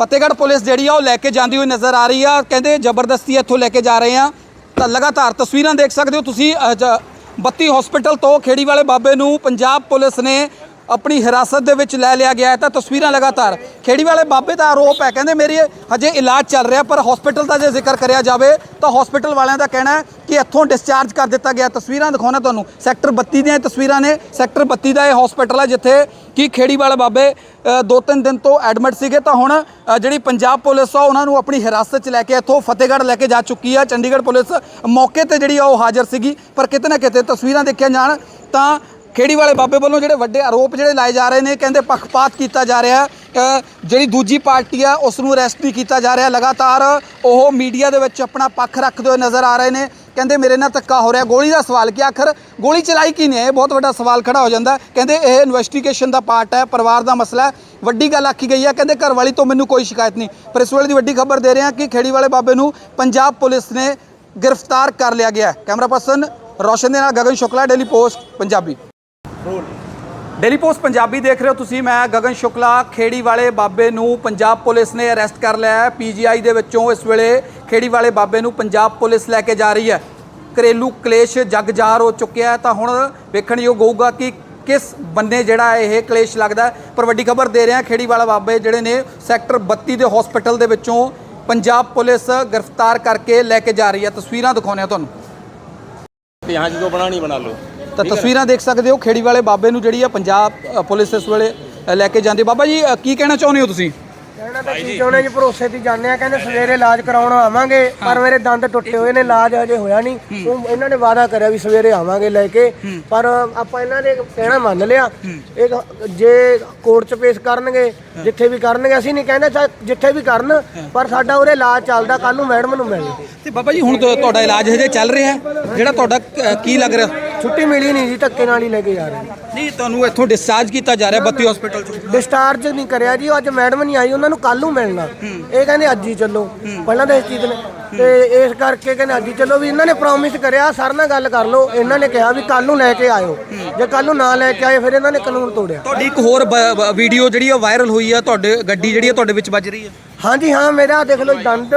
ਫਤਿਹਗੜ੍ਹ ਪੁਲਿਸ ਜਿਹੜੀ ਆ ਉਹ ਲੈ ਕੇ ਜਾਂਦੀ ਹੋਈ ਨਜ਼ਰ ਆ ਰਹੀ ਆ। ਕਹਿੰਦੇ ਜ਼ਬਰਦਸਤੀ ਇੱਥੋਂ ਲੈ ਕੇ ਜਾ ਰਹੇ ਆ। ਤਾਂ ਲਗਾਤਾਰ ਤਸਵੀਰਾਂ ਦੇਖ ਸਕਦੇ ਹੋ ਤੁਸੀਂ। ਬੱਤੀ ਹਸਪੀਟਲ ਤੋਂ ਖੇੜੀ ਵਾਲੇ ਬਾਬੇ ਨੂੰ ਪੰਜਾਬ ਪੁਲਿਸ ਨੇ ਆਪਣੀ ਹਿਰਾਸਤ ਦੇ ਵਿੱਚ ਲੈ ਲਿਆ ਗਿਆ ਹੈ। ਤਾਂ ਤਸਵੀਰਾਂ ਲਗਾਤਾਰ ਖੇੜੀ ਵਾਲੇ ਬਾਬੇ ਦਾ ਆਰੋਪ ਹੈ। ਕਹਿੰਦੇ ਮੇਰੀ ਹਜੇ ਇਲਾਜ ਚੱਲ ਰਿਹਾ, ਪਰ ਹਸਪੀਟਲ ਦਾ ਜੇ ਜ਼ਿਕਰ ਕਰਿਆ ਜਾਵੇ ਤਾਂ ਹਸਪੀਟਲ ਵਾਲਿਆਂ ਦਾ ਕਹਿਣਾ ਹੈ ਕਿ ਇੱਥੋਂ ਡਿਸਚਾਰਜ ਕਰ ਦਿੱਤਾ ਗਿਆ। ਤਸਵੀਰਾਂ ਦਿਖਾਉਣਾ ਤੁਹਾਨੂੰ। ਸੈਕਟਰ 32 ਦੀਆਂ ਇਹ ਤਸਵੀਰਾਂ ਨੇ। ਸੈਕਟਰ 32 ਦਾ ਇਹ ਹਸਪੀਟਲ ਹੈ ਜਿੱਥੇ ਕਿ ਖੇੜੀ ਵਾਲੇ ਬਾਬੇ ਦੋ ਤਿੰਨ ਦਿਨ ਤੋਂ ਐਡਮਿਟ ਸੀਗੇ। ਤਾਂ ਹੁਣ ਜਿਹੜੀ ਪੰਜਾਬ ਪੁਲਿਸ ਆ, ਉਹਨਾਂ ਨੂੰ ਆਪਣੀ ਹਿਰਾਸਤ 'ਚ ਲੈ ਕੇ ਇੱਥੋਂ ਫਤਿਹਗੜ੍ਹ ਲੈ ਕੇ ਜਾ ਚੁੱਕੀ ਆ ਚੰਡੀਗੜ੍ਹ ਪੁਲਿਸ ਮੌਕੇ ਤੇ ਜਿਹੜੀ ਆ ਉਹ ਹਾਜ਼ਰ ਸੀਗੀ। ਪਰ ਕਿਤੇ ਨਾ ਕਿਤੇ ਤਸਵੀਰਾਂ ਦੇਖੀਆਂ ਜਾਣ ਤਾਂ ਖੇੜੀ ਵਾਲੇ ਬਾਬੇ ਵੱਲੋਂ ਜਿਹੜੇ ਵੱਡੇ ਆਰੋਪ ਜਿਹੜੇ ਲਾਏ ਜਾ ਰਹੇ ਨੇ, ਕਹਿੰਦੇ ਪੱਖਪਾਤ ਕੀਤਾ ਜਾ ਰਿਹਾ ਜਿਹੜੀ ਦੂਜੀ ਪਾਰਟੀ ਆ, ਉਸ ਨੂੰ ਅਰੈਸਟ ਨਹੀਂ ਕੀਤਾ ਜਾ ਰਿਹਾ ਲਗਾਤਾਰ ਉਹ ਮੀਡੀਆ ਦੇ ਵਿੱਚ ਆਪਣਾ ਪੱਖ ਰੱਖਦੇ ਹੋਏ ਨਜ਼ਰ ਆ ਰਹੇ ਨੇ। ਕਹਿੰਦੇ ਮੇਰੇ ਨਾਲ ਧੱਕਾ ਹੋ ਰਿਹਾ ਗੋਲੀ ਦਾ ਸਵਾਲ ਕਿ ਆਖਰ ਗੋਲੀ ਚਲਾਈ ਕੀ ਨੇ? ਇਹ ਬਹੁਤ ਵੱਡਾ ਸਵਾਲ ਖੜਾ ਹੋ ਜਾਂਦਾ ਕਹਿੰਦੇ ਇਹ ਇਨਵੈਸਟੀਗੇਸ਼ਨ ਦਾ ਪਾਰਟ ਹੈ, ਪਰਿਵਾਰ ਦਾ ਮਸਲਾ ਵੱਡੀ ਗੱਲ ਆਖੀ ਗਈ ਹੈ। ਕਹਿੰਦੇ ਘਰ ਵਾਲੀ ਤੋਂ ਮੈਨੂੰ ਕੋਈ ਸ਼ਿਕਾਇਤ ਨਹੀਂ। ਪਰ ਇਸ ਵੇਲੇ ਦੀ ਵੱਡੀ ਖਬਰ ਦੇ ਰਹੇ ਹਾਂ ਕਿ ਖੇੜੀ ਵਾਲੇ ਬਾਬੇ ਨੂੰ ਪੰਜਾਬ ਪੁਲਿਸ ਨੇ ਗ੍ਰਿਫਤਾਰ ਕਰ ਲਿਆ ਗਿਆ ਕੈਮਰਾ ਪਰਸਨ ਰੋਸ਼ਨ ਦੇ ਨਾਲ Gagan Shukla Daily Post Punjabi. Daily Post Punjabi ਦੇਖ ਰਹੇ ਹੋ ਤੁਸੀਂ ਮੈਂ ਗਗਨ ਸ਼ੁਕਲਾ ਖੇੜੀ ਵਾਲੇ ਬਾਬੇ ਨੂੰ ਪੰਜਾਬ ਪੁਲਿਸ ਨੇ ਅਰੈਸਟ ਕਰ ਲਿਆ ਹੈ ਪੀਜੀਆਈ ਦੇ ਵਿੱਚੋਂ ਇਸ ਵੇਲੇ ਖੇੜੀ ਵਾਲੇ ਬਾਬੇ ਨੂੰ ਪੰਜਾਬ ਪੁਲਿਸ ਲੈ ਕੇ ਜਾ ਰਹੀ ਹੈ ਘਰੇਲੂ ਕਲੇਸ਼ ਜਗਜਾਰ ਹੋ ਚੁੱਕਿਆ ਹੈ ਤਾਂ ਹੁਣ ਵੇਖਣਯੋਗ ਹੋਊਗਾ ਕਿ ਕਿਸ ਬੰਨੇ ਜਿਹੜਾ ਇਹ ਕਲੇਸ਼ ਲੱਗਦਾ ਹੈ। ਪਰ ਵੱਡੀ ਖਬਰ ਦੇ ਰਹੇ ਹਾਂ ਖੇੜੀ ਵਾਲਾ ਬਾਬੇ ਜਿਹੜੇ ਨੇ ਸੈਕਟਰ 32 ਦੇ ਹਸਪੀਟਲ ਦੇ ਵਿੱਚੋਂ ਪੰਜਾਬ ਪੁਲਿਸ ਗ੍ਰਿਫਤਾਰ ਕਰਕੇ ਲੈ ਕੇ ਜਾ ਰਹੀ ਹੈ ਤਸਵੀਰਾਂ ਦਿਖਾਉਂਦੇ ਹਾਂ ਤੁਹਾਨੂੰ यहाँ जिसको बनानी बना लो ਤਾਂ ਤਸਵੀਰਾਂ ਦੇਖ ਸਕਦੇ ਹੋ ਖੇੜੀ ਵਾਲੇ ਬਾਬੇ ਨੂੰ ਜਿਹੜੀ ਆ ਪੰਜਾਬ ਅ, ਪੁਲਿਸ ਇਸ ਵੇਲੇ ਅ, ਲੈ ਕੇ ਜਾਂਦੀ ਬਾਬਾ ਜੀ ਅ, ਕੀ ਕਹਿਣਾ ਚਾਹੁੰਦੇ ਹੋ ਤੁਸੀਂ? ਕਹਿਣਾ ਤਾਂ ਕੀ ਚਾਹੁੰਦੇ ਜੀ ਭਰੋਸੇ ਤੇ ਜਾਂਦੇ ਆ ਕਹਿੰਦੇ ਸਵੇਰੇ ਇਲਾਜ ਕਰਾਉਣ ਆਵਾਂਗੇ ਪਰ ਮੇਰੇ ਦੰਦ ਟੁੱਟੇ ਹੋਏ ਨੇ ਇਲਾਜ ਹਜੇ ਹੋਇਆ ਨਹੀਂ। ਉਹ ਇਹਨਾਂ ਨੇ ਵਾਅਦਾ ਕਰਿਆ ਵੀ ਸਵੇਰੇ ਆਵਾਂਗੇ ਲੈ ਕੇ ਪਰ ਆਪਾਂ ਇਹਨਾਂ ਦੇ ਕਹਿਣਾ ਮੰਨ ਲਿਆ ਇਹ ਜੇ ਕੋਰਟ 'ਚ ਪੇਸ਼ ਕਰਨਗੇ ਜਿੱਥੇ ਵੀ ਕਰਨਗੇ ਅਸੀਂ ਨਹੀਂ ਕਹਿੰਦੇ ਚਾਹੇ ਜਿੱਥੇ ਵੀ ਕਰਨ ਪਰ ਸਾਡਾ ਉਰੇ ਇਲਾਜ ਚੱਲਦਾ ਕੱਲ ਨੂੰ ਮੈਡਮ ਨੂੰ ਮਿਲਣਾ। ਤੇ ਬਾਬਾ ਜੀ ਹੁਣ ਤੁ- ਤੁਹਾਡਾ ਇਲਾਜ ਹਜੇ ਚੱਲ ਰਿਹਾ ਹੈ। ਜਿਹੜਾ ਤੁਹਾਡਾ ਅ, ਕੀ ਲੱਗ ਰਿਹਾ? ਛੁੱਟੀ ਮਿਲੀ ਨਹੀਂ ਜੀ ਧੱਕੇ ਨਾਲ ਹੀ ਲੈ ਕੇ ਜਾ ਰਹੇ ਨਹੀਂ ਤੁਹਾਨੂੰ ਇੱਥੋਂ ਡਿਸਚਾਰਜ ਕੀਤਾ ਜਾ ਰਿਹਾ ਬੱਤੀ ਹਸਪੀਟਲ ਚੋਂ? ਡਿਸਚਾਰਜ ਨਹੀਂ ਕਰਿਆ ਜੀ ਅੱਜ ਮੈਡਮ ਨਹੀਂ ਆਈ ਉਹਨਾਂ ਨੂੰ ਕੱਲ ਨੂੰ ਮਿਲਣਾ। ਇਹ ਕਹਿੰਦੇ ਅੱਜ ਹੀ ਚੱਲੋ ਪਹਿਲਾਂ ਤਾਂ ਇਸ ਚੀਜ਼ ਨੇ। ਤੇ ਇਸ ਕਰਕੇ ਕਹਿੰਦੇ ਅੱਜ ਹੀ ਚੱਲੋ ਵੀ ਇਹਨਾਂ ਨੇ ਪ੍ਰੋਮਿਸ ਕਰਿਆ ਸਰ ਨਾਲ ਗੱਲ ਕਰ ਲਓ ਇਹਨਾਂ ਨੇ ਕਿਹਾ ਵੀ ਕੱਲ ਨੂੰ ਲੈ ਕੇ ਆਇਓ। ਜੇ ਕੱਲ ਨੂੰ ਨਾ ਲੈ ਕੇ ਆਏ ਫਿਰ ਇਹਨਾਂ ਨੇ ਕਾਨੂੰਨ ਤੋੜਿਆ। ਤੁਹਾਡੀ ਇੱਕ ਹੋਰ ਵੀਡੀਓ ਜਿਹੜੀ ਆ ਵਾਇਰਲ ਹੋਈ ਆ ਤੁਹਾਡੇ ਗੱਡੀ ਜਿਹੜੀ ਆ ਤੁਹਾਡੇ ਵਿੱਚ ਵੱਜ ਰਹੀ ਹੈ ਹਾਂਜੀ ਹਾਂ ਮੇਰਾ ਦੇਖ ਲਓ ਦੰਦ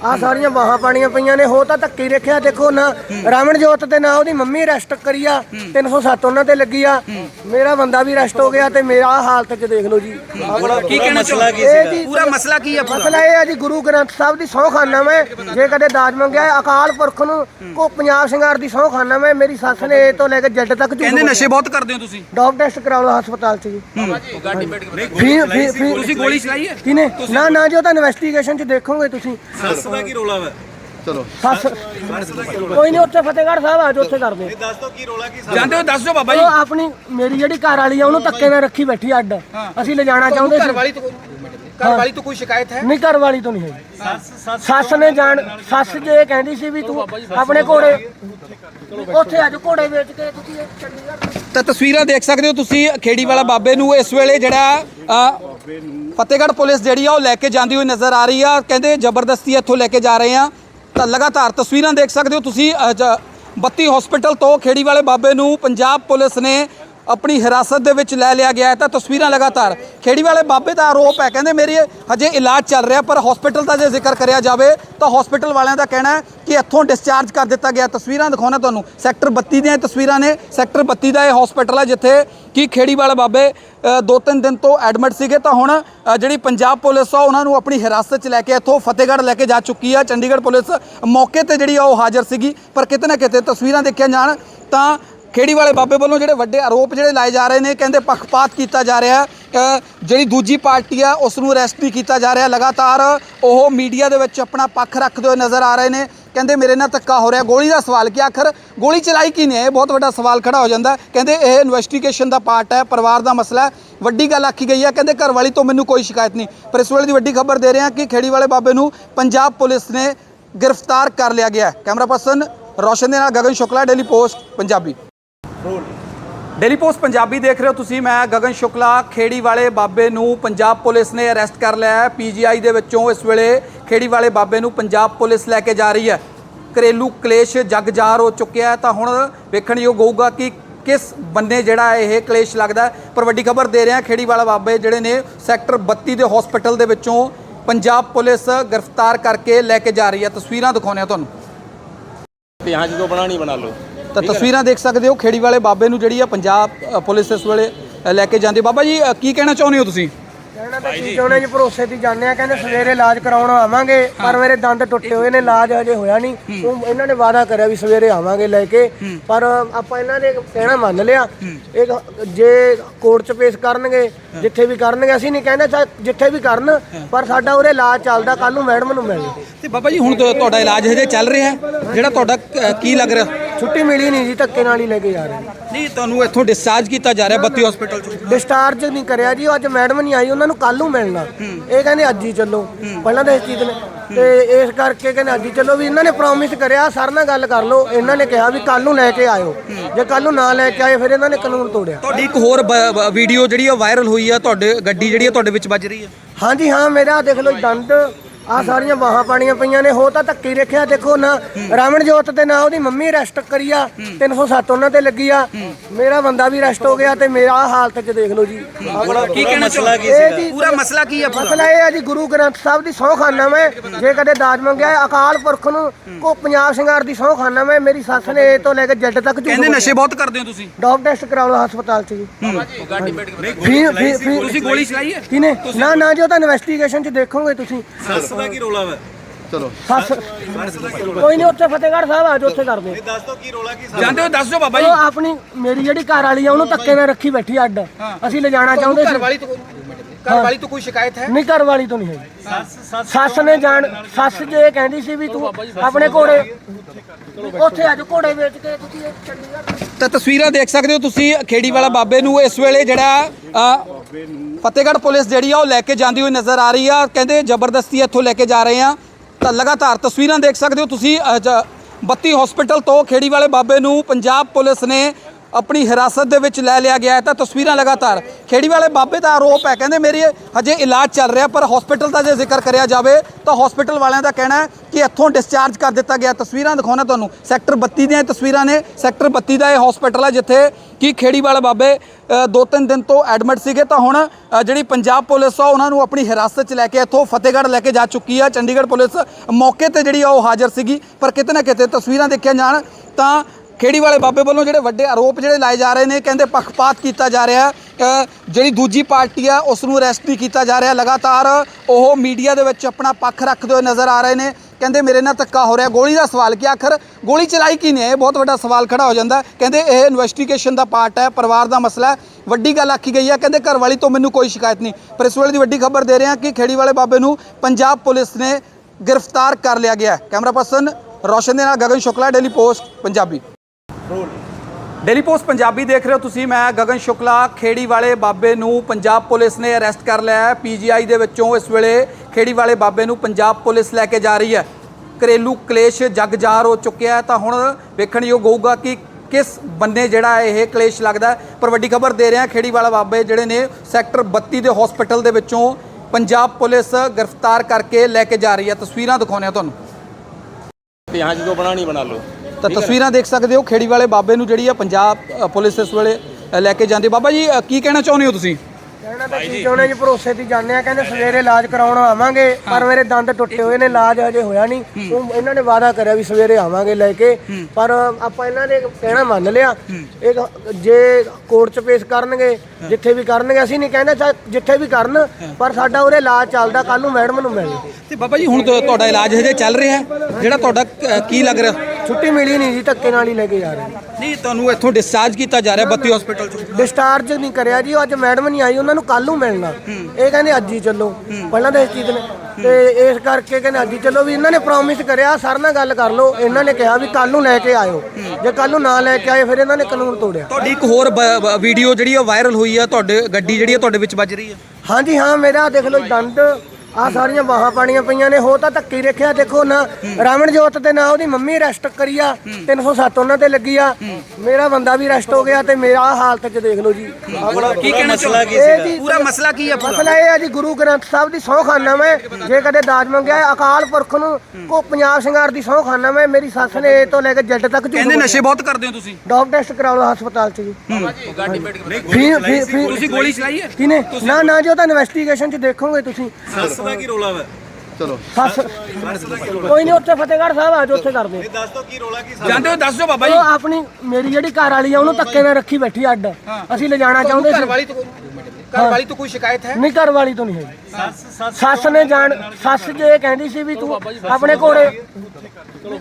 ਆ ਸਾਰੀਆਂ ਬਾਹਾਂ ਪਾਣੀਆਂ ਪਈਆਂ ਨੇ ਹੋ ਤਾਂ ਧੱਕੇ ਹੀ ਰੱਖਿਆ ਦੇਖੋ ਨਾ ਰਾਵਣ ਜੋਤ ਤੇ ਨਾ ਉਹਦੀ ਮੰਮੀ ਅਰੈਸਟ ਕਰੀ ਆ 307 ਉਹਨਾਂ ਤੇ ਲੱਗੀ ਆ। ਮੇਰਾ ਬੰਦਾ ਵੀ ਅਰੈਸਟ ਹੋ ਗਿਆ ਤੇ ਮੇਰਾ ਆਹ ਹਾਲਤ ਚ ਦੇਖ ਲਓ ਜੀ। ਕੀ ਕਹਿਣਾ ਚਾਹੁੰਦੇ ਇਹ ਜੀ ਪੂਰਾ ਮਸਲਾ ਕੀ ਆ ਪੂਰਾ? ਮਸਲਾ ਇਹ ਹੈ ਜੀ ਗੁਰੂ ਗ੍ਰੰਥ ਸਾਹਿਬ ਦੀ ਸਹੁੰ ਖਾਨਾ ਮੈਂ ਜੇ ਕਦੇ ਦਾਜ ਮੰਗਿਆ ਅਕਾਲ ਪੁਰਖ ਨੂੰ ਕੋ ਪੰਜਾਬ ਸਿੰਘਾਰ ਦੀ ਸਹੁੰ ਖਾਨਾ ਮੈਂ ਮੇਰੀ ਸੱਸ ਨੇ ਇਹ ਤੋਂ ਲੈ ਕੇ ਜੱਟ ਤੱਕ ਕਹਿੰਦੇ ਨਸ਼ੇ ਬਹੁਤ ਕਰਦੇ ਹੋ ਤੁਸੀਂ। ਡੌਪ ਟੈਸਟ ਕਰਾ ਲਓ ਹਸਪਤਾਲ ਚ ਜੀ। ਤੁਸੀਂ ਗੋਲੀ ਚਲਾਈ ਹੈ? ਕਿਨੇ ਨਾ ਨਾ ਜੀ ਉਹ ਤਾਂ ਇਨਵੈਸਟੀਗੇਸ਼ਨ ਚ ਦੇਖੋਗੇ ਤੁਸੀਂ। ਦਾ ਕੀ ਰੋਲਾ ਵਾ? ਸੱਸ ਕੋਈ ਨਹੀਂ ਉੱਥੇ ਫਤਿਹਗੜ੍ਹ ਸਾਹਿਬ ਆ ਉੱਥੇ ਕਰਦੇ। ਇਹ ਦੱਸ ਦੋ ਕੀ ਰੋਲਾ ਕੀ ਜਾਂਦੇ ਹੋ ਦੱਸ ਦਿਓ ਬਾਬਾ ਜੀ। ਉਹ ਆਪਣੀ ਮੇਰੀ ਜਿਹੜੀ ਘਰ ਵਾਲੀ ਆ ਉਹਨੂੰ ਧੱਕੇ ਨਾਲ ਰੱਖੀ ਬੈਠੀ ਅੱਡ। ਅਸੀਂ ਲਿਜਾਣਾ ਚਾਹੁੰਦੇ ਸੀ। ਵਾਲੀ ਤੋਂ ਘਰ ਵਾਲੀ ਤੋਂ ਕੋਈ ਸ਼ਿਕਾਇਤ ਹੈ? ਨਹੀਂ ਘਰ ਵਾਲੀ ਤੋਂ ਨਹੀਂ ਹੈ ਸੱਸ ਨੇ ਜਾਣ ਸੱਸ ਜੇ ਕਹਿੰਦੀ ਸੀ ਵੀ ਤੂੰ ਆਪਣੇ ਘੋੜੇ ਉੱਥੇ ਅੱਜ ਘੋੜੇ ਵੇਚ ਕੇ ਤੁਸੀਂ ਇਹ ਚੰਡੀਗੜ੍ਹ ਤਾਂ ਤਸਵੀਰਾਂ ਦੇਖ ਸਕਦੇ ਹੋ ਤੁਸੀਂ ਖੇੜੀ ਵਾਲਾ ਬਾਬੇ ਨੂੰ ਇਸ ਵੇਲੇ ਜਿਹੜਾ ਫਤਿਹਗੜ੍ਹ ਪੁਲਿਸ ਜਿਹੜੀ ਆ ਉਹ ਲੈ ਕੇ ਜਾਂਦੀ ਹੋਈ ਨਜ਼ਰ ਆ ਰਹੀ ਆ। ਕਹਿੰਦੇ ਜ਼ਬਰਦਸਤੀ ਇੱਥੋਂ ਲੈ ਕੇ ਜਾ ਰਹੇ ਆ। ਤਾਂ ਲਗਾਤਾਰ ਤਸਵੀਰਾਂ ਦੇਖ ਸਕਦੇ ਹੋ ਤੁਸੀਂ ਅ, ਬੱਤੀ ਹਸਪੀਟਲ ਤੋਂ ਖੇੜੀ ਵਾਲੇ ਬਾਬੇ ਨੂੰ ਪੰਜਾਬ ਪੁਲਿਸ ਨੇ ਆਪਣੀ ਹਿਰਾਸਤ ਦੇ ਵਿੱਚ ਲੈ ਲਿਆ ਗਿਆ ਹੈ, ਤਾਂ ਤਸਵੀਰਾਂ ਲਗਾਤਾਰ। ਖੇੜੀ ਵਾਲੇ ਬਾਬੇ ਦਾ ਆਰੋਪ ਹੈ ਕਹਿੰਦੇ ਮੇਰੀ ਹਜੇ ਇਲਾਜ ਚੱਲ ਰਿਹਾ, ਪਰ ਹਸਪੀਟਲ ਦਾ ਜੇ ਜ਼ਿਕਰ ਕਰਿਆ ਜਾਵੇ, ਤਾਂ ਹਸਪੀਟਲ ਵਾਲਿਆਂ ਦਾ ਕਹਿਣਾ ਹੈ ਕਿ ਇੱਥੋਂ ਡਿਸਚਾਰਜ ਕਰ ਦਿੱਤਾ ਗਿਆ। ਤਸਵੀਰਾਂ ਦਿਖਾਉਣਾ ਤੁਹਾਨੂੰ। ਸੈਕਟਰ 32 ਦੀਆਂ ਇਹ ਤਸਵੀਰਾਂ ਨੇ। ਸੈਕਟਰ 32 ਦਾ ਇਹ ਹਸਪੀਟਲ ਹੈ, ਜਿੱਥੇ ਕਿ ਖੇੜੀ ਵਾਲੇ ਬਾਬੇ ਦੋ ਤਿੰਨ ਦਿਨ ਤੋਂ ਐਡਮਿਟ ਸੀਗੇ। ਤਾਂ ਹੁਣ ਜਿਹੜੀ ਪੰਜਾਬ ਪੁਲਿਸ ਆ, ਉਹਨਾਂ ਨੂੰ ਆਪਣੀ ਹਿਰਾਸਤ 'ਚ ਲੈ ਕੇ ਇੱਥੋਂ ਫਤਿਹਗੜ੍ਹ ਲੈ ਕੇ ਜਾ ਚੁੱਕੀ ਆ। ਚੰਡੀਗੜ੍ਹ ਪੁਲਿਸ ਮੌਕੇ ਤੇ ਜਿਹੜੀ ਆ, ਉਹ ਹਾਜ਼ਰ ਸੀਗੀ। ਪਰ ਕਿਤੇ ਨਾ ਕਿਤੇ ਤਸਵੀਰਾਂ ਦੇਖੀਆਂ ਜਾਣ, ਤਾਂ ਖੇੜੀ ਵਾਲੇ ਬਾਬੇ ਵੱਲੋਂ ਜਿਹੜੇ ਵੱਡੇ ਆਰੋਪ ਜਿਹੜੇ ਲਾਏ ਜਾ ਰਹੇ ਨੇ, ਕਹਿੰਦੇ ਪੱਖਪਾਤ ਕੀਤਾ ਜਾ ਰਿਹਾ ਜਿਹੜੀ ਦੂਜੀ ਪਾਰਟੀ ਆ ਉਸ ਨੂੰ ਅਰੈਸਟ ਨਹੀਂ ਕੀਤਾ ਜਾ ਰਿਹਾ ਲਗਾਤਾਰ ਉਹ ਮੀਡੀਆ ਦੇ ਵਿੱਚ ਆਪਣਾ ਪੱਖ ਰੱਖਦੇ ਹੋਏ ਨਜ਼ਰ ਆ ਰਹੇ ਨੇ। ਕਹਿੰਦੇ ਮੇਰੇ ਨਾਲ ਧੱਕਾ ਹੋ ਰਿਹਾ। ਗੋਲੀ ਦਾ ਸਵਾਲ ਕਿ ਆਖਰ ਗੋਲੀ ਚਲਾਈ ਕੀ ਨੇ? ਇਹ ਬਹੁਤ ਵੱਡਾ ਸਵਾਲ ਖੜਾ ਹੋ ਜਾਂਦਾ ਕਹਿੰਦੇ ਇਹ ਇਨਵੈਸਟੀਗੇਸ਼ਨ ਦਾ ਪਾਰਟ ਹੈ, ਪਰਿਵਾਰ ਦਾ ਮਸਲਾ ਹੈ। ਵੱਡੀ ਗੱਲ ਆਖੀ ਗਈ ਹੈ। ਕਹਿੰਦੇ ਘਰ ਵਾਲੀ ਤੋਂ ਮੈਨੂੰ ਕੋਈ ਸ਼ਿਕਾਇਤ ਨਹੀਂ। ਪਰ ਇਸ ਵੇਲੇ ਦੀ ਵੱਡੀ ਖਬਰ ਦੇ ਰਹੇ ਹਾਂ ਕਿ ਖੇੜੀ ਵਾਲੇ ਬਾਬੇ ਨੂੰ ਪੰਜਾਬ ਪੁਲਿਸ ਨੇ ਗ੍ਰਿਫਤਾਰ ਕਰ ਲਿਆ ਗਿਆ ਕੈਮਰਾ ਪਰਸਨ ਰੋਸ਼ਨ ਦੇ ਨਾਲ Gagan Shukla Daily Post Punjabi. Daily Post Punjabi ਦੇਖ ਰਹੇ ਹੋ ਤੁਸੀਂ ਮੈਂ ਗਗਨ ਸ਼ੁਕਲਾ ਖੇੜੀ ਵਾਲੇ ਬਾਬੇ ਨੂੰ ਪੰਜਾਬ ਪੁਲਿਸ ਨੇ ਅਰੈਸਟ ਕਰ ਲਿਆ ਹੈ ਪੀਜੀਆਈ ਦੇ ਵਿੱਚੋਂ ਇਸ ਵੇਲੇ ਖੇੜੀ ਵਾਲੇ ਬਾਬੇ ਨੂੰ ਪੰਜਾਬ ਪੁਲਿਸ ਲੈ ਕੇ ਜਾ ਰਹੀ ਹੈ ਘਰੇਲੂ ਕਲੇਸ਼ ਜਗਜਾਰ ਹੋ ਚੁੱਕਿਆ ਹੈ ਤਾਂ ਹੁਣ ਵੇਖਣਯੋਗ ਹੋਊਗਾ ਕਿ ਕਿਸ ਬੰਨੇ ਜਿਹੜਾ ਇਹ ਕਲੇਸ਼ ਲੱਗਦਾ ਹੈ। ਪਰ ਵੱਡੀ ਖਬਰ ਦੇ ਰਹੇ ਹਾਂ ਖੇੜੀ ਵਾਲਾ ਬਾਬੇ ਜਿਹੜੇ ਨੇ ਸੈਕਟਰ 32 ਦੇ ਹਸਪੀਟਲ ਦੇ ਵਿੱਚੋਂ ਪੰਜਾਬ ਪੁਲਿਸ ਗ੍ਰਿਫਤਾਰ ਕਰਕੇ ਲੈ ਕੇ ਜਾ ਰਹੀ ਹੈ ਤਸਵੀਰਾਂ ਦਿਖਾਉਂਦੇ ਹਾਂ ਤੁਹਾਨੂੰ तो यहाँ जिसको बनानी बना लो ਤਾਂ ਤਸਵੀਰਾਂ ਦੇਖ ਸਕਦੇ ਹੋ ਖੇੜੀ ਵਾਲੇ ਬਾਬੇ ਨੂੰ ਜਿਹੜੀ ਆ ਪੰਜਾਬ ਪੁਲਿਸ ਇਸ ਵੇਲੇ ਲੈ ਕੇ ਜਾਂਦੀ ਬਾਬਾ ਜੀ ਕੀ ਕਹਿਣਾ ਚਾਹੁੰਦੇ ਹੋ ਤੁਸੀਂ? ਕਹਿਣਾ ਤਾਂ ਕੀ ਚਾਹੁੰਦੇ ਜੀ ਭਰੋਸੇ ਦੀ ਜਾਂਦੇ ਆ? ਕਹਿੰਦੇ ਸਵੇਰੇ ਇਲਾਜ ਕਰਾਉਣ ਆਵਾਂਗੇ ਪਰ ਮੇਰੇ ਦੰਦ ਟੁੱਟੇ ਹੋਏ ਨੇ ਇਲਾਜ ਅਜੇ ਹੋਇਆ ਨਹੀਂ। ਉਹ ਇਹਨਾਂ ਨੇ ਵਾਅਦਾ ਕਰਿਆ ਵੀ ਸਵੇਰੇ ਆਵਾਂਗੇ ਲੈ ਕੇ ਪਰ ਆਪਾਂ ਇਹਨਾਂ ਦੇ ਕਹਿਣਾ ਮੰਨ ਲਿਆ। ਇਹ ਜੇ ਕੋਰਟ 'ਚ ਪੇਸ਼ ਕਰਨਗੇ ਜਿੱਥੇ ਵੀ ਕਰਨਗੇ ਅਸੀਂ ਨਹੀਂ ਕਹਿੰਦੇ ਚਾ- ਜਿੱਥੇ ਵੀ ਕਰਨ ਪਰ ਸਾਡਾ ਉਰੇ ਇਲਾਜ ਚੱਲਦਾ ਕੱਲ ਨੂੰ ਮੈਡਮ ਨੂੰ ਮਿਲ ਤੇ ਬਾਬਾ ਜੀ ਹੁਣ ਤਾਂ ਤੁਹਾਡਾ ਇਲਾਜ ਹਜੇ ਚੱਲ ਰਿਹਾ। ਹੈ ਜਿਹੜਾ ਤੁਹਾਡਾ ਅ, ਕੀ ਲੱਗ ਰਿਹਾ? ਛੁੱਟੀ ਮਿਲੀ ਨਹੀਂ ਜੀ ਧੱਕੇ ਨਾਲ ਹੀ ਲੈ ਕੇ ਜਾ ਰਹੇ ਨਹੀਂ ਤੁਹਾਨੂੰ ਇੱਥੋਂ ਡਿਸਚਾਰਜ ਕੀਤਾ ਜਾ ਰਿਹਾ ਬੱਤੀ ਹਸਪੀਟਲ ਚੋਂ। ਡਿਸਚਾਰਜ ਨਹੀਂ ਕਰਿਆ ਜੀ ਉਹ ਅੱਜ ਮੈਡਮ ਨਹੀਂ ਆਈ ਉਹਨਾਂ ਨੂੰ ਕੱਲ ਨੂੰ ਮਿਲਣਾ। ਇਹ ਕਹਿੰਦੇ ਅੱਜ ਹੀ ਚੱਲੋ। ਪਹਿਲਾਂ ਤਾਂ ਇਸ ਚੀਜ਼ ਨੇ ਤੇ ਇਸ ਕਰਕੇ ਕਹਿੰਦੇ ਅੱਜ ਹੀ ਚੱਲੋ ਵੀ ਇਹਨਾਂ ਨੇ ਪ੍ਰੋਮਿਸ ਕਰਿਆ ਸਰ ਨਾਲ ਗੱਲ ਕਰ ਲਓ। ਇਹਨਾਂ ਨੇ ਕਿਹਾ ਵੀ ਕੱਲ ਨੂੰ ਲੈ ਕੇ ਆਇਓ। ਜੇ ਕੱਲ ਨੂੰ ਨਾ ਲੈ ਕੇ ਆਏ ਫਿਰ ਇਹਨਾਂ ਨੇ ਕਾਨੂੰਨ ਤੋੜਿਆ। ਤੁਹਾਡੀ ਇੱਕ ਹੋਰ ਵੀਡੀਓ ਜਿਹੜੀ ਆ ਵਾਇਰਲ ਹੋਈ ਆ ਤੁਹਾਡੇ ਗੱਡੀ ਜਿਹੜੀ ਆ ਤੁਹਾਡੇ ਵਿੱਚ ਵੱਜ ਰਹੀ ਆ। ਹਾਂਜੀ ਹਾਂ ਮੇਰਾ ਦੇਖ ਲਓ ਦੰਦ ਆ ਸਾਰੀਆਂ ਬਾਹਾਂ ਪਾਣੀਆਂ ਪਈਆਂ ਨੇ ਹੋ ਤਾਂ ਧੱਕੇ ਰੱਖਿਆ ਦੇਖੋ ਨਾ ਰਾਵਣ ਜੋਤ ਤੇ ਨਾ ਉਹਦੀ ਮੰਮੀ ਅਰੈਸਟ ਕਰੀ ਆ 307 ਉਹਨਾਂ ਤੇ ਲੱਗੀ ਆ। ਮੇਰਾ ਬੰਦਾ ਵੀ ਅਰੈਸਟ ਹੋ ਗਿਆ ਤੇ ਮੇਰਾ ਆਹ ਹਾਲਤ ਚ ਦੇਖ ਲਓ ਜੀ। ਕੀ ਕਹਿਣਾ ਚਾਹੁੰਦੇ ਇਹ ਜੀ ਪੂਰਾ ਮਸਲਾ ਕੀ ਆ ਮਸਲਾ ਇਹ ਹੈ ਜੀ ਗੁਰੂ ਗ੍ਰੰਥ ਸਾਹਿਬ ਦੀ ਸਹੁੰ ਖਾਨਾ ਮੈਂ ਜੇ ਕਦੇ ਦਾਜ ਮੰਗਿਆ ਅਕਾਲ ਪੁਰਖ ਨੂੰ ਕੋ ਪੰਜਾਬ ਸਿੰਘਾਰ ਦੀ ਸਹੁੰ ਖਾਨਾ ਮੈਂ ਮੇਰੀ ਸੱਸ ਨੇ ਇਹ ਤੋਂ ਲੈ ਕੇ ਜੱਟ ਤੱਕ ਕਹਿੰਦੇ ਨਸ਼ੇ ਬਹੁਤ ਕਰਦੇ ਹੋ ਤੁਸੀਂ? ਡੌਪ ਟੈਸਟ ਕਰਾ ਲਓ ਹਸਪਤਾਲ 'ਚ ਜੀ। ਤੁਸੀਂ ਗੋਲੀ ਚਲਾਈ ਹੈ? ਕਿਨੇ ਨਾ ਨਾ ਜੀ ਉਹ ਤਾਂ ਇਨਵੈਸਟੀਗੇਸ਼ਨ 'ਚ ਦੇਖੋਗੇ ਤੁਸੀਂ। ਦਾ ਕੀ ਰੋਲਾ ਵਾ? ਸੱਸ ਕੋਈ ਨਹੀਂ ਉੱਥੇ ਫਤਿਹਗੜ੍ਹ ਸਾਹਿਬ ਆ ਜਾਓ ਉੱਥੇ ਕਰਦੇ ਇਹ ਦੱਸ ਦੋ ਕੀ ਰੋਲਾ ਕੀ ਸਾਰਾ ਜਾਂਦੇ ਹੋ ਦੱਸ ਦਿਓ ਬਾਬਾ ਜੀ। ਉਹ ਆਪਣੀ ਮੇਰੀ ਜਿਹੜੀ ਘਰ ਵਾਲੀ ਆ ਉਹਨੂੰ ਧੱਕੇ ਨਾਲ ਰੱਖੀ ਬੈਠੀ ਅੱਡ। ਅਸੀਂ ਲਿਜਾਣਾ ਚਾਹੁੰਦੇ ਘਰ ਸੀ। ਵਾਲੀ ਤੋਂ ਘਰ ਵਾਲੀ ਤੋਂ ਕੋਈ ਸ਼ਿਕਾਇਤ ਹੈ? ਨਹੀਂ ਘਰ ਵਾਲੀ ਤੋਂ ਨਹੀਂ ਹੈ ਸੱਸ ਨੇ ਜਾਣ ਸੱਸ ਜੇ ਕਹਿੰਦੀ ਸੀ ਵੀ ਤੂੰ ਆਪਣੇ ਘੋੜੇ ਉੱਥੇ ਅੱਜ ਘੋੜੇ ਵੇਚ ਕੇ ਤੁਸੀਂ ਇਹ ਚੰਡੀਗੜ੍ਹ ਤਾਂ ਤਸਵੀਰਾਂ ਦੇਖ ਸਕਦੇ ਹੋ ਤੁਸੀਂ ਖੇੜੀ ਵਾਲਾ ਬਾਬੇ ਨੂੰ ਇਸ ਵੇਲੇ ਜਿਹੜਾ ਫਤਿਹਗੜ੍ਹ ਪੁਲਿਸ ਜਿਹੜੀ ਆ ਉਹ ਲੈ ਕੇ ਜਾਂਦੀ ਹੋਈ ਨਜ਼ਰ ਆ ਰਹੀ ਆ। ਕਹਿੰਦੇ ਜ਼ਬਰਦਸਤੀ ਇੱਥੋਂ ਲੈ ਕੇ ਜਾ ਰਹੇ ਆ। ਤਾਂ ਲਗਾਤਾਰ ਤਸਵੀਰਾਂ ਦੇਖ ਸਕਦੇ ਹੋ ਤੁਸੀਂ ਬੱਤੀ ਹਸਪੀਟਲ ਤੋਂ ਖੇੜੀ ਵਾਲੇ ਬਾਬੇ ਨੂੰ ਪੰਜਾਬ ਪੁਲਿਸ ਨੇ ਆਪਣੀ ਹਿਰਾਸਤ ਦੇ ਵਿੱਚ ਲੈ ਲਿਆ ਗਿਆ ਹੈ। ਤਾਂ ਤਸਵੀਰਾਂ ਲਗਾਤਾਰ ਖੇੜੀ ਵਾਲੇ ਬਾਬੇ ਦਾ ਆਰੋਪ ਹੈ। ਕਹਿੰਦੇ ਮੇਰੀ ਹਜੇ ਇਲਾਜ ਚੱਲ ਰਿਹਾ, ਪਰ ਹਸਪੀਟਲ ਦਾ ਜੇ ਜ਼ਿਕਰ ਕਰਿਆ ਜਾਵੇ ਤਾਂ ਹਸਪੀਟਲ ਵਾਲਿਆਂ ਦਾ ਕਹਿਣਾ ਹੈ ਕਿ ਇੱਥੋਂ ਡਿਸਚਾਰਜ ਕਰ ਦਿੱਤਾ ਗਿਆ। ਤਸਵੀਰਾਂ ਦਿਖਾਉਣਾ ਤੁਹਾਨੂੰ। ਸੈਕਟਰ 32 ਦੀਆਂ ਇਹ ਤਸਵੀਰਾਂ ਨੇ। ਸੈਕਟਰ 32 ਦਾ ਇਹ ਹਸਪੀਟਲ ਹੈ ਜਿੱਥੇ ਕਿ ਖੇੜੀ ਵਾਲੇ ਬਾਬੇ ਦੋ ਤਿੰਨ ਦਿਨ ਤੋਂ ਐਡਮਿਟ ਸੀਗੇ। ਤਾਂ ਹੁਣ ਜਿਹੜੀ ਪੰਜਾਬ ਪੁਲਿਸ ਆ, ਉਹਨਾਂ ਨੂੰ ਆਪਣੀ ਹਿਰਾਸਤ 'ਚ ਲੈ ਕੇ ਇੱਥੋਂ ਫਤਿਹਗੜ੍ਹ ਲੈ ਕੇ ਜਾ ਚੁੱਕੀ ਆ। ਚੰਡੀਗੜ੍ਹ ਪੁਲਿਸ ਮੌਕੇ ਤੇ ਜਿਹੜੀ ਆ ਉਹ ਹਾਜ਼ਰ ਸੀਗੀ। ਪਰ ਕਿਤੇ ਨਾ ਕਿਤੇ ਤਸਵੀਰਾਂ ਦੇਖੀਆਂ ਜਾਣ ਤਾਂ ਖੇੜੀ ਵਾਲੇ ਬਾਬੇ ਵੱਲੋਂ ਜਿਹੜੇ ਵੱਡੇ ਆਰੋਪ ਜਿਹੜੇ ਲਾਏ ਜਾ ਰਹੇ ਨੇ, ਕਹਿੰਦੇ ਪੱਖਪਾਤ ਕੀਤਾ ਜਾ ਰਿਹਾ ਜਿਹੜੀ ਦੂਜੀ ਪਾਰਟੀ ਆ ਉਸ ਨੂੰ ਅਰੈਸਟ ਨਹੀਂ ਕੀਤਾ ਜਾ ਰਿਹਾ ਲਗਾਤਾਰ ਉਹ ਮੀਡੀਆ ਦੇ ਵਿੱਚ ਆਪਣਾ ਪੱਖ ਰੱਖਦੇ ਹੋਏ ਨਜ਼ਰ ਆ ਰਹੇ ਨੇ। ਕਹਿੰਦੇ ਮੇਰੇ ਨਾਲ ਧੱਕਾ ਹੋ ਰਿਹਾ। ਗੋਲੀ ਦਾ ਸਵਾਲ ਕਿ ਆਖਰ ਗੋਲੀ ਚਲਾਈ ਕੀ ਨੇ? ਇਹ ਬਹੁਤ ਵੱਡਾ ਸਵਾਲ ਖੜਾ ਹੋ ਜਾਂਦਾ ਕਹਿੰਦੇ ਇਹ ਇਨਵੈਸਟੀਗੇਸ਼ਨ ਦਾ ਪਾਰਟ ਹੈ, ਪਰਿਵਾਰ ਦਾ ਮਸਲਾ ਹੈ। ਵੱਡੀ ਗੱਲ ਆਖੀ ਗਈ ਹੈ। ਕਹਿੰਦੇ ਘਰ ਵਾਲੀ ਤੋਂ ਮੈਨੂੰ ਕੋਈ ਸ਼ਿਕਾਇਤ ਨਹੀਂ। ਪਰ ਇਸ ਵੇਲੇ ਦੀ ਵੱਡੀ ਖਬਰ ਦੇ ਰਹੇ ਹਾਂ ਕਿ ਖੇੜੀ ਵਾਲੇ ਬਾਬੇ ਨੂੰ ਪੰਜਾਬ ਪੁਲਿਸ ਨੇ ਗ੍ਰਿਫਤਾਰ ਕਰ ਲਿਆ ਗਿਆ ਕੈਮਰਾ ਪਰਸਨ ਰੋਸ਼ਨ ਦੇ ਨਾਲ Gagan Shukla Daily Post Punjabi. Daily Post Punjabi ਦੇਖ ਰਹੇ ਹੋ ਤੁਸੀਂ, ਮੈਂ ਗਗਨ ਸ਼ੁਕਲਾ, ਖੇੜੀ ਵਾਲੇ ਬਾਬੇ ਨੂੰ ਪੰਜਾਬ ਪੁਲਿਸ ਨੇ ਅਰੈਸਟ ਕਰ ਲਿਆ ਹੈ। ਪੀਜੀਆਈ ਦੇ ਵਿੱਚੋਂ ਇਸ ਵੇਲੇ ਖੇੜੀ ਵਾਲੇ ਬਾਬੇ ਨੂੰ ਪੰਜਾਬ ਪੁਲਿਸ ਲੈ ਕੇ ਜਾ ਰਹੀ ਹੈ। ਘਰੇਲੂ ਕਲੇਸ਼ ਜਗਜਾਰ ਹੋ ਚੁੱਕਿਆ ਹੈ। ਤਾਂ ਹੁਣ ਵੇਖਣ ਯੋਗ ਹੋਊਗਾ ਕਿ ਕਿਸ ਬੰਨੇ ਜਿਹੜਾ ਇਹ ਕਲੇਸ਼ ਲੱਗਦਾ ਪਰ ਵੱਡੀ ਖਬਰ ਦੇ ਰਿਹਾ ਖੇੜੀ ਵਾਲਾ ਬਾਬੇ ਜਿਹੜੇ ਨੇ ਸੈਕਟਰ 32 ਦੇ ਹਸਪੀਟਲ ਦੇ ਵਿੱਚੋਂ ਪੰਜਾਬ ਪੁਲਿਸ ਗ੍ਰਿਫਤਾਰ ਕਰਕੇ ਲੈ ਕੇ ਜਾ ਰਹੀ ਹੈ। ਤਸਵੀਰਾਂ ਦਿਖਾਉਂਦੇ ਆ ਤੁਹਾਨੂੰ। ਤੇ ਹਾਂ ਜਦੋਂ ਬਣਾ, ਨਹੀਂ ਬਣਾ ਲਓ। ਤਾਂ ਤਸਵੀਰਾਂ ਦੇਖ ਸਕਦੇ ਹੋ ਖੇੜੀ ਵਾਲੇ ਬਾਬੇ ਨੂੰ ਜਿਹੜੀ ਆ ਪੰਜਾਬ ਪੁਲਿਸ ਇਸ ਵੇਲੇ ਲੈ ਕੇ ਜਾਂਦੀ। ਬਾਬਾ ਜੀ ਕੀ ਕਹਿਣਾ ਚਾਹੁੰਦੇ ਹੋ ਤੁਸੀਂ? ਕਹਿਣਾ ਤਾਂ ਕੀ ਚਾਹੁੰਦੇ ਜੀ ਭਰੋਸੇ ਦੀ ਜਾਂਦੇ ਆ ਕਹਿੰਦੇ ਸਵੇਰੇ ਇਲਾਜ ਕਰਾਉਣ ਆਵਾਂਗੇ ਪਰ ਮੇਰੇ ਦੰਦ ਟੁੱਟੇ ਹੋਏ ਨੇ ਇਲਾਜ ਹਜੇ ਹੋਇਆ ਨਹੀਂ। ਉਹ ਇਹਨਾਂ ਨੇ ਵਾਅਦਾ ਕਰਿਆ ਵੀ ਸਵੇਰੇ ਆਵਾਂਗੇ ਲੈ ਕੇ ਪਰ ਆਪਾਂ ਇਹਨਾਂ ਦੇ ਕਹਿਣਾ ਮੰਨ ਲਿਆ ਇਹ ਜੇ ਕੋਰਟ 'ਚ ਪੇਸ਼ ਕਰਨਗੇ ਜਿੱਥੇ ਵੀ ਕਰਨਗੇ ਅਸੀਂ ਨਹੀਂ ਕਹਿੰਦੇ ਜਿੱਥੇ ਵੀ ਕਰਨ ਪਰ ਸਾਡਾ ਉਰੇ ਇਲਾਜ ਚੱਲਦਾ ਕੱਲ ਨੂੰ ਮੈਡਮ ਨੂੰ ਮਿਲਣਾ। ਤੇ ਬਾਬਾ ਜੀ ਹੁਣ ਤੁ- ਤੁਹਾਡਾ ਇਲਾਜ ਹਜੇ ਚੱਲ ਰਿਹਾ ਜਿਹੜਾ ਤੁਹਾਡਾ ਕੀ ਲੱਗ ਰਿਹਾ? ਛੁੱਟੀ ਮਿਲੀ ਨਹੀਂ ਜੀ ਧੱਕੇ ਨਾਲ ਹੀ ਲੈ ਕੇ ਜਾ ਰਹੇ ਨਹੀਂ ਤੁਹਾਨੂੰ ਇੱਥੋਂ ਡਿਸਚਾਰਜ ਕੀਤਾ ਜਾ ਰਿਹਾ ਬੱਤੀ ਹਸਪੀਟਲ ਚੋਂ? ਡਿਸਚਾਰਜ ਨਹੀਂ ਕਰਿਆ ਜੀ ਉਹ ਅੱਜ ਮੈਡਮ ਨਹੀਂ ਆਈ ਉਹਨਾਂ ਨੂੰ ਕੱਲ ਨੂੰ ਮਿਲਣਾ। ਇਹ ਕਹਿੰਦੇ ਅੱਜ ਹੀ ਚੱਲੋ। ਪਹਿਲਾਂ ਤਾਂ ਇਸ ਚੀਜ਼ ਨੇ ਤੇ ਇਸ ਕਰਕੇ ਕਹਿੰਦੇ ਅੱਜ ਹੀ ਚੱਲੋ ਵੀ ਇਹਨਾਂ ਨੇ ਪ੍ਰੋਮਿਸ ਕਰਿਆ ਸਰ ਨਾਲ ਗੱਲ ਕਰ ਲਓ। ਇਹਨਾਂ ਨੇ ਕਿਹਾ ਵੀ ਕੱਲ ਨੂੰ ਲੈ ਕੇ ਆਇਓ। ਜੇ ਕੱਲ ਨੂੰ ਨਾ ਲੈ ਕੇ ਆਏ ਫਿਰ ਇਹਨਾਂ ਨੇ ਕਾਨੂੰਨ ਤੋੜਿਆ। ਤੁਹਾਡੀ ਇੱਕ ਹੋਰ ਵੀਡੀਓ ਜਿਹੜੀ ਆ ਵਾਇਰਲ ਹੋਈ ਆ ਤੁਹਾਡੇ ਗੱਡੀ ਜਿਹੜੀ ਆ ਤੁਹਾਡੇ ਵਿੱਚ ਵੱਜ ਰਹੀ ਆ। ਹਾਂਜੀ ਹਾਂ ਮੇਰਾ ਦੇਖ ਲਓ ਦੰਦ ਆ ਸਾਰੀਆਂ ਬਾਹਾਂ ਪਾਣੀਆਂ ਪਈਆਂ ਨੇ ਹੋ ਤਾਂ ਧੱਕੇ ਹੀ ਰੱਖਿਆ ਦੇਖੋ ਨਾ ਰਾਵਣ ਜੋਤ ਤੇ ਨਾ ਉਹਦੀ ਮੰਮੀ ਅਰੈਸਟ ਕਰੀ ਆ 307 ਉਹਨਾਂ ਤੇ ਲੱਗੀ ਆ। ਮੇਰਾ ਬੰਦਾ ਵੀ ਅਰੈਸਟ ਹੋ ਗਿਆ ਤੇ ਮੇਰਾ ਆਹ ਹਾਲਤ ਚ ਦੇਖ ਲਓ ਜੀ। ਕੀ ਕਹਿਣਾ ਚਾਹੁੰਦੇ ਇਹ ਜੀ ਪੂਰਾ ਮਸਲਾ ਕੀ ਆ ਪੂਰਾ? ਮਸਲਾ ਇਹ ਹੈ ਜੀ ਗੁਰੂ ਗ੍ਰੰਥ ਸਾਹਿਬ ਦੀ ਸਹੁੰ ਖਾਨਾ ਮੈਂ ਜੇ ਕਦੇ ਦਾਜ ਮੰਗਿਆ ਹੈ, ਅਕਾਲ ਪੁਰਖ ਨੂੰ ਕੋ ਪੰਜਾਬ ਸਿੰਘਾਰ ਦੀ ਸਹੁੰ ਖਾਨਾ ਮੈਂ ਮੇਰੀ ਸੱਸ ਨੇ ਇਹ ਤੋਂ ਲੈ ਕੇ ਜੱਟ ਤੱਕ ਕਹਿੰਦੇ ਨਸ਼ੇ ਬਹੁਤ ਕਰਦੇ ਹੋ ਤੁਸੀਂ। ਡੌਪ ਟੈਸਟ ਕਰਾ ਲਓ ਹਸਪਤਾਲ ਚ ਜੀ। ਤੁਸੀਂ ਗੋਲੀ ਚਲਾਈ ਹੈ? ਕਿਨੇ ਨਾ ਨਾ ਜੀ ਉਹ ਤਾਂ ਇਨਵੈਸਟੀਗੇਸ਼ਨ ਚ ਦੇਖੋਗੇ ਤੁਸੀਂ। ਦਾ ਕੀ ਰੋਲਾ ਵਾ? ਸੱਸ ਕੋਈ ਨਹੀਂ ਉੱਥੇ ਫਤਿਹਗੜ੍ਹ ਸਾਹਿਬ ਆ ਜਾਓ ਉੱਥੇ ਕਰਦੇ ਇਹ ਦੱਸ ਦੋ ਕੀ ਰੋਲਾ ਕੀ ਜਾਂਦੇ ਹੋ ਦੱਸ ਦਿਓ ਬਾਬਾ ਜੀ। ਉਹ ਆਪਣੀ ਮੇਰੀ ਜਿਹੜੀ ਘਰ ਵਾਲੀ ਆ ਉਹਨੂੰ ਧੱਕੇ ਨਾਲ ਰੱਖੀ ਬੈਠੀ ਅੱਡ। ਅਸੀਂ ਲਿਜਾਣਾ ਚਾਹੁੰਦੇ ਘਰ ਸੀ। ਵਾਲੀ ਤੋਂ ਘਰ ਵਾਲੀ ਤੋਂ ਕੋਈ ਸ਼ਿਕਾਇਤ ਹੈ? ਨਹੀਂ ਘਰ ਵਾਲੀ ਤੋਂ ਨਹੀਂ ਹੈਗੀ। ਸੱਸ ਨੇ ਜਾਣ ਸੱਸ ਜੇ ਕਹਿੰਦੀ ਸੀ ਵੀ ਤੂੰ ਆਪਣੇ ਘੋੜੇ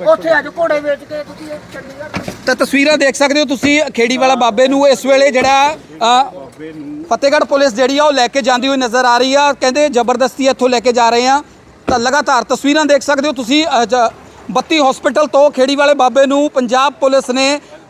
ਉੱਥੇ ਅੱਜ ਘੋੜੇ ਵੇਚ ਕੇ ਤੁਸੀਂ ਇਹ ਚੰਡੀਗੜ੍ਹ ਤਾਂ ਤਸਵੀਰਾਂ ਦੇਖ ਸਕਦੇ ਹੋ ਤੁਸੀਂ ਖੇੜੀ ਵਾਲਾ ਬਾਬੇ ਨੂੰ ਇਸ ਵੇਲੇ ਜਿਹੜਾ ਫਤਿਹਗੜ੍ਹ ਪੁਲਿਸ ਜਿਹੜੀ ਆ ਉਹ ਲੈ ਕੇ ਜਾਂਦੀ ਹੋਈ ਨਜ਼ਰ ਆ ਰਹੀ ਆ। ਕਹਿੰਦੇ ਜ਼ਬਰਦਸਤੀ ਇੱਥੋਂ ਲੈ ਕੇ ਜਾ ਰਹੇ ਆ। ਤਾਂ ਲਗਾਤਾਰ ਤਸਵੀਰਾਂ ਦੇਖ ਸਕਦੇ ਹੋ ਤੁਸੀਂ। ਬੱਤੀ ਜ- 32 ਹਸਪੀਟਲ ਤੋਂ ਖੇੜੀ ਵਾਲੇ ਬਾਬੇ ਨੂੰ ਪੰਜਾਬ ਪੁਲਿਸ ਨੇ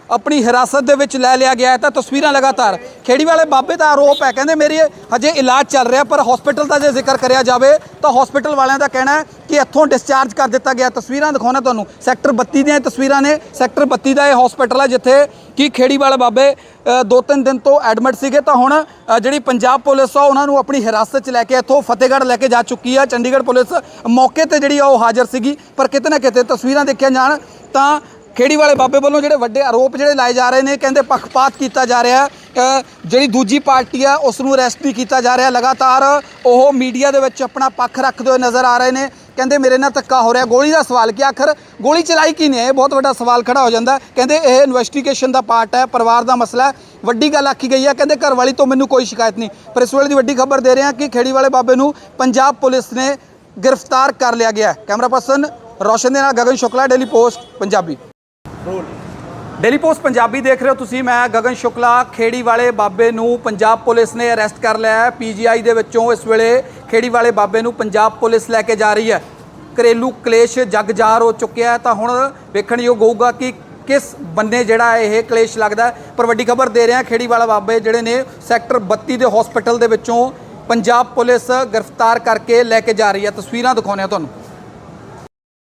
ਆਪਣੀ ਹਿਰਾਸਤ ਦੇ ਵਿੱਚ ਲੈ ਲਿਆ ਗਿਆ ਹੈ। ਤਾਂ ਤਸਵੀਰਾਂ ਲਗਾਤਾਰ ਖੇੜੀ ਵਾਲੇ ਬਾਬੇ ਦਾ ਆਰੋਪ ਹੈ। ਕਹਿੰਦੇ ਮੇਰੀ ਹਜੇ ਇਲਾਜ ਚੱਲ ਰਿਹਾ, ਪਰ ਹਸਪੀਟਲ ਦਾ ਜੇ ਜ਼ਿਕਰ ਕਰਿਆ ਜਾਵੇ ਤਾਂ ਹਸਪੀਟਲ ਵਾਲਿਆਂ ਦਾ ਕਹਿਣਾ ਹੈ ਕਿ ਇੱਥੋਂ ਡਿਸਚਾਰਜ ਕਰ ਦਿੱਤਾ ਗਿਆ। ਤਸਵੀਰਾਂ ਦਿਖਾਉਣਾ ਤੁਹਾਨੂੰ। ਸੈਕਟਰ 32 ਦੀਆਂ ਇਹ ਤਸਵੀਰਾਂ ਨੇ। ਸੈਕਟਰ 32 ਦਾ ਇਹ ਹਸਪੀਟਲ ਹੈ ਜਿੱਥੇ ਕਿ ਖੇੜੀ ਵਾਲੇ ਬਾਬੇ ਦੋ ਤਿੰਨ ਦਿਨ ਤੋਂ ਐਡਮਿਟ ਸੀਗੇ। ਤਾਂ ਹੁਣ ਜਿਹੜੀ ਪੰਜਾਬ ਪੁਲਿਸ ਆ, ਉਹਨਾਂ ਨੂੰ ਆਪਣੀ ਹਿਰਾਸਤ 'ਚ ਲੈ ਕੇ ਇੱਥੋਂ ਫਤਿਹਗੜ੍ਹ ਲੈ ਕੇ ਜਾ ਚੁੱਕੀ ਆ। ਚੰਡੀਗੜ੍ਹ ਪੁਲਿਸ ਮੌਕੇ ਤੇ ਜਿਹੜੀ ਆ ਉਹ ਹਾਜ਼ਰ ਸੀਗੀ। ਪਰ ਕਿਤੇ ਨਾ ਕਿਤੇ ਤਸਵੀਰਾਂ ਦੇਖੀਆਂ ਜਾਣ ਤਾਂ ਖੇੜੀ ਵਾਲੇ ਬਾਬੇ ਵੱਲੋਂ ਜਿਹੜੇ ਵੱਡੇ ਆਰੋਪ ਜਿਹੜੇ ਲਾਏ ਜਾ ਰਹੇ ਨੇ, ਕਹਿੰਦੇ ਪੱਖਪਾਤ ਕੀਤਾ ਜਾ ਰਿਹਾ ਜਿਹੜੀ ਦੂਜੀ ਪਾਰਟੀ ਆ ਉਸ ਨੂੰ ਅਰੈਸਟ ਨਹੀਂ ਕੀਤਾ ਜਾ ਰਿਹਾ ਲਗਾਤਾਰ ਉਹ ਮੀਡੀਆ ਦੇ ਵਿੱਚ ਆਪਣਾ ਪੱਖ ਰੱਖਦੇ ਹੋਏ ਨਜ਼ਰ ਆ ਰਹੇ ਨੇ। ਕਹਿੰਦੇ ਮੇਰੇ ਨਾਲ ਧੱਕਾ ਹੋ ਰਿਹਾ ਗੋਲੀ ਦਾ ਸਵਾਲ ਕਿ ਆਖਰ ਗੋਲੀ ਚਲਾਈ ਕੀ ਨੇ? ਇਹ ਬਹੁਤ ਵੱਡਾ ਸਵਾਲ ਖੜਾ ਹੋ ਜਾਂਦਾ ਕਹਿੰਦੇ ਇਹ ਇਨਵੈਸਟੀਗੇਸ਼ਨ ਦਾ ਪਾਰਟ ਹੈ, ਪਰਿਵਾਰ ਦਾ ਮਸਲਾ ਵੱਡੀ ਗੱਲ ਆਖੀ ਗਈ ਹੈ। ਕਹਿੰਦੇ ਘਰ ਵਾਲੀ ਤੋਂ ਮੈਨੂੰ ਕੋਈ ਸ਼ਿਕਾਇਤ ਨਹੀਂ। ਪਰ ਇਸ ਵੇਲੇ ਦੀ ਵੱਡੀ ਖਬਰ ਦੇ ਰਹੇ ਹਾਂ ਕਿ ਖੇੜੀ ਵਾਲੇ ਬਾਬੇ ਨੂੰ ਪੰਜਾਬ ਪੁਲਿਸ ਨੇ ਗ੍ਰਿਫਤਾਰ ਕਰ ਲਿਆ ਗਿਆ ਕੈਮਰਾ ਪਰਸਨ ਰੋਸ਼ਨ ਦੇ ਨਾਲ Gagan Shukla Daily Post Punjabi. Daily Post Punjabi ਦੇਖ ਰਹੇ ਹੋ ਤੁਸੀਂ ਮੈਂ ਗਗਨ ਸ਼ੁਕਲਾ ਖੇੜੀ ਵਾਲੇ ਬਾਬੇ ਨੂੰ ਪੰਜਾਬ ਪੁਲਿਸ ਨੇ ਅਰੈਸਟ ਕਰ ਲਿਆ ਹੈ ਪੀਜੀਆਈ ਦੇ ਵਿੱਚੋਂ ਇਸ ਵੇਲੇ ਖੇੜੀ ਵਾਲੇ ਬਾਬੇ ਨੂੰ ਪੰਜਾਬ ਪੁਲਿਸ ਲੈ ਕੇ ਜਾ ਰਹੀ ਹੈ ਘਰੇਲੂ ਕਲੇਸ਼ ਜਗਜਾਰ ਹੋ ਚੁੱਕਿਆ ਹੈ ਤਾਂ ਹੁਣ ਵੇਖਣਯੋਗ ਹੋਊਗਾ ਕਿ ਕਿਸ ਬੰਨੇ ਜਿਹੜਾ ਇਹ ਕਲੇਸ਼ ਲੱਗਦਾ ਹੈ। ਪਰ ਵੱਡੀ ਖਬਰ ਦੇ ਰਹੇ ਹਾਂ ਖੇੜੀ ਵਾਲਾ ਬਾਬੇ ਜਿਹੜੇ ਨੇ ਸੈਕਟਰ 32 ਦੇ ਹਸਪੀਟਲ ਦੇ ਵਿੱਚੋਂ ਪੰਜਾਬ ਪੁਲਿਸ ਗ੍ਰਿਫਤਾਰ ਕਰਕੇ ਲੈ ਕੇ ਜਾ ਰਹੀ ਹੈ ਤਸਵੀਰਾਂ ਦਿਖਾਉਂਦੇ ਹਾਂ ਤੁਹਾਨੂੰ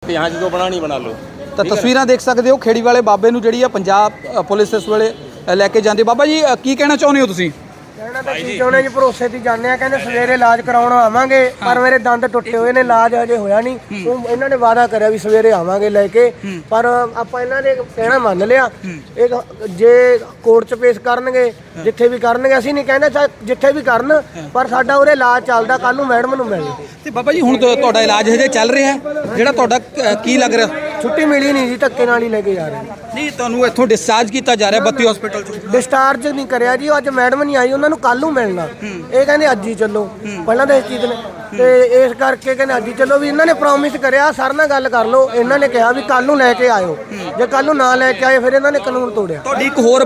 यहाँ जिसको बनानी बना लो ਤਾਂ ਤਸਵੀਰਾਂ ਦੇਖ ਸਕਦੇ ਹੋ ਖੇੜੀ ਵਾਲੇ ਬਾਬੇ ਨੂੰ ਜਿਹੜੀ ਆ ਪੰਜਾਬ ਅ, ਪੁਲਿਸ ਇਸ ਵੇਲੇ ਅ, ਲੈ ਕੇ ਜਾਂਦੀ। ਬਾਬਾ ਜੀ ਅ, ਕੀ ਕਹਿਣਾ ਚਾਹੁੰਦੇ ਹੋ ਤੁਸੀਂ? ਕਹਿਣਾ ਤਾਂ ਕੀ ਚਾਹੁੰਦੇ ਜੀ ਭਰੋਸੇ ਦੀ ਜਾਂਦੇ ਆ ਕਹਿੰਦੇ ਸਵੇਰੇ ਇਲਾਜ ਕਰਾਉਣ ਆਵਾਂਗੇ ਪਰ ਮੇਰੇ ਦੰਦ ਟੁੱਟੇ ਹੋਏ ਨੇ ਇਲਾਜ ਹਜੇ ਹੋਇਆ ਨਹੀਂ। ਉਹ ਇਹਨਾਂ ਨੇ ਵਾਅਦਾ ਕਰਿਆ ਵੀ ਸਵੇਰੇ ਆਵਾਂਗੇ ਲੈ ਕੇ ਪਰ ਆਪਾਂ ਇਹਨਾਂ ਦੇ ਕਹਿਣਾ ਮੰਨ ਲਿਆ। ਇਹ ਜੇ ਕੋਰਟ 'ਚ ਪੇਸ਼ ਕਰਨਗੇ ਜਿੱਥੇ ਵੀ ਕਰਨਗੇ ਅਸੀਂ ਨਹੀਂ ਕਹਿੰਦੇ ਜਿੱਥੇ ਵੀ ਕਰਨ ਪਰ ਸਾਡਾ ਉਰੇ ਇਲਾਜ ਚੱਲਦਾ ਕੱਲ ਨੂੰ ਮੈਡਮ ਨੂੰ ਮਿਲਣਾ। ਤੇ ਬਾਬਾ ਜੀ ਹੁਣ ਤੁ- ਤੁਹਾਡਾ ਇਲਾਜ ਹਜੇ ਚੱਲ ਰਿਹਾ ਹੈ। ਜਿਹੜਾ ਤੁਹਾਡਾ ਅ, ਕੀ ਲੱਗ ਰਿਹਾ? ਛੁੱਟੀ ਮਿਲੀ ਨਹੀਂ ਜੀ ਧੱਕੇ ਨਾਲ ਹੀ ਲੈ ਕੇ ਜਾ ਰਹੇ ਨਹੀਂ ਤੁਹਾਨੂੰ ਇੱਥੋਂ ਡਿਸਚਾਰਜ ਕੀਤਾ ਜਾ ਰਿਹਾ 32 ਹਸਪੀਟਲ ਚੋਂ? ਡਿਸਚਾਰਜ ਨਹੀਂ ਕਰਿਆ ਜੀ ਉਹ ਅੱਜ ਮੈਡਮ ਨਹੀਂ ਆਈ ਉਹਨਾਂ ਨੂੰ ਕੱਲ ਨੂੰ ਮਿਲਣਾ। ਇਹ ਕਹਿੰਦੇ ਅੱਜ ਹੀ ਚੱਲੋ ਪਹਿਲਾਂ ਤਾਂ ਇਸ ਚੀਜ਼ ਨੇ ਤੇ ਇਸ ਕਰਕੇ ਕਹਿੰਦੇ ਅੱਜ ਹੀ ਚੱਲੋ ਵੀ ਇਹਨਾਂ ਨੇ ਪ੍ਰੋਮਿਸ ਕਰਿਆ ਸਰ ਨਾਲ ਗੱਲ ਕਰ ਲਓ ਇਹਨਾਂ ਨੇ ਕਿਹਾ ਵੀ ਕੱਲ ਨੂੰ ਲੈ ਕੇ ਆਇਓ। ਜੇ ਕੱਲ ਨੂੰ ਨਾ ਲੈ ਕੇ ਆਏ ਫਿਰ ਇਹਨਾਂ ਨੇ ਕਾਨੂੰਨ ਤੋੜਿਆ। ਤੁਹਾਡੀ ਇੱਕ ਹੋਰ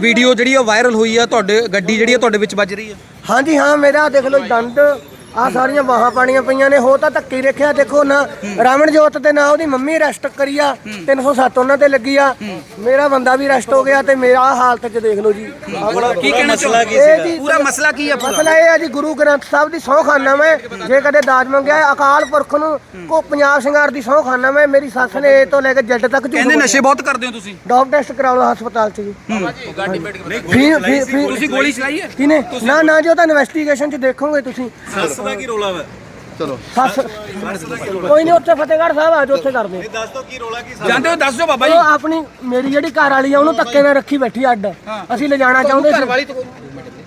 ਵੀਡੀਓ ਜਿਹੜੀ ਆ ਵਾਇਰਲ ਹੋਈ ਆ ਤੁਹਾਡੇ ਗੱਡੀ ਜਿਹੜੀ ਆ ਤੁਹਾਡੇ ਵਿੱਚ ਵੱਜ ਰਹੀ ਹੈ ਹਾਂਜੀ ਹਾਂ ਮੇਰਾ ਦੇਖ ਲਓ ਦੰਦ ਆ ਸਾਰੀਆਂ ਬਾਹਾਂ ਪਾਣੀਆਂ ਪਈਆਂ ਨੇ ਹੋ ਤਾਂ ਧੱਕੇ ਰੱਖਿਆ ਦੇਖੋ ਨਾ ਰਾਮਣਜੋਤ ਤੇ ਨਾ ਉਹਦੀ ਮੰਮੀ ਅਰੈਸਟ ਕਰੀ ਆ 307 ਉਹਨਾਂ ਤੇ ਲੱਗੀ ਆ। ਮੇਰਾ ਬੰਦਾ ਵੀ ਅਰੈਸਟ ਹੋ ਗਿਆ ਤੇ ਮੇਰਾ ਆਹ ਹਾਲਤ ਚ ਦੇਖ ਲਓ ਜੀ। ਕੀ ਕਹਿਣਾ ਮਸਲਾ ਕੀ ਜੀ ਪੂਰਾ ਮਸਲਾ ਕੀ ਹੈ ਪੂਰਾ? ਮਸਲਾ ਇਹ ਹੈ ਜੀ ਗੁਰੂ ਗ੍ਰੰਥ ਸਾਹਿਬ ਦੀ ਸਹੁੰ ਖਾਨਾ ਮੈਂ ਜੇ ਕਦੇ ਦਾਜ ਮੰਗਿਆ ਅਕਾਲ ਪੁਰਖ ਨੂੰ ਕੋ ਪੰਜਾਬ ਸਿੰਘਾਰ ਦੀ ਸਹੁੰ ਖਾਨਾ ਮੈਂ ਮੇਰੀ ਸੱਸ ਨੇ ਇਹ ਤੋਂ ਲੈ ਕੇ ਜੱਟ ਤੱਕ ਕਹਿੰਦੇ। ਨਸ਼ੇ ਬਹੁਤ ਕਰਦੇ ਹੋ ਤੁਸੀਂ। ਡੌਪ ਟੈਸਟ ਕਰਾ ਲਓ ਹਸਪਤਾਲ 'ਚ ਜੀ। ਤੁਸੀਂ ਗੋਲੀ ਚਲਾਈ ਹੈ? ਕਿਨੇ ਨਾ ਨਾ ਜੋ ਤਾਂ ਇਨਵੈਸਟੀਗੇਸ਼ਨ 'ਚ ਦੇਖੋਗੇ ਤੁਸੀਂ। ਸੱਸ ਦਾ ਕੀ ਰੋਲਾ ਵਾ? ਸੱਸ ਕੋਈ ਨਹੀਂ ਉੱਥੇ ਫਤਿਹਗੜ੍ਹ ਸਾਹਿਬ ਆ ਜਾਓ ਉੱਥੇ ਕਰਦੇ ਇਹ ਦੱਸ ਦੋ ਕੀ ਰੋਲਾ ਕੀ ਜਾਂਦੇ ਹੋ ਦੱਸ ਦਿਓ ਬਾਬਾ ਜੀ। ਉਹ ਆਪਣੀ ਮੇਰੀ ਜਿਹੜੀ ਘਰ ਵਾਲੀ ਆ ਉਹਨੂੰ ਧੱਕੇ ਨਾਲ ਰੱਖੀ ਬੈਠੀ ਅੱਡ। ਅਸੀਂ ਲਿਜਾਣਾ ਚਾਹੁੰਦੇ ਸੀ। ਵਾਲੀ ਤੋਂ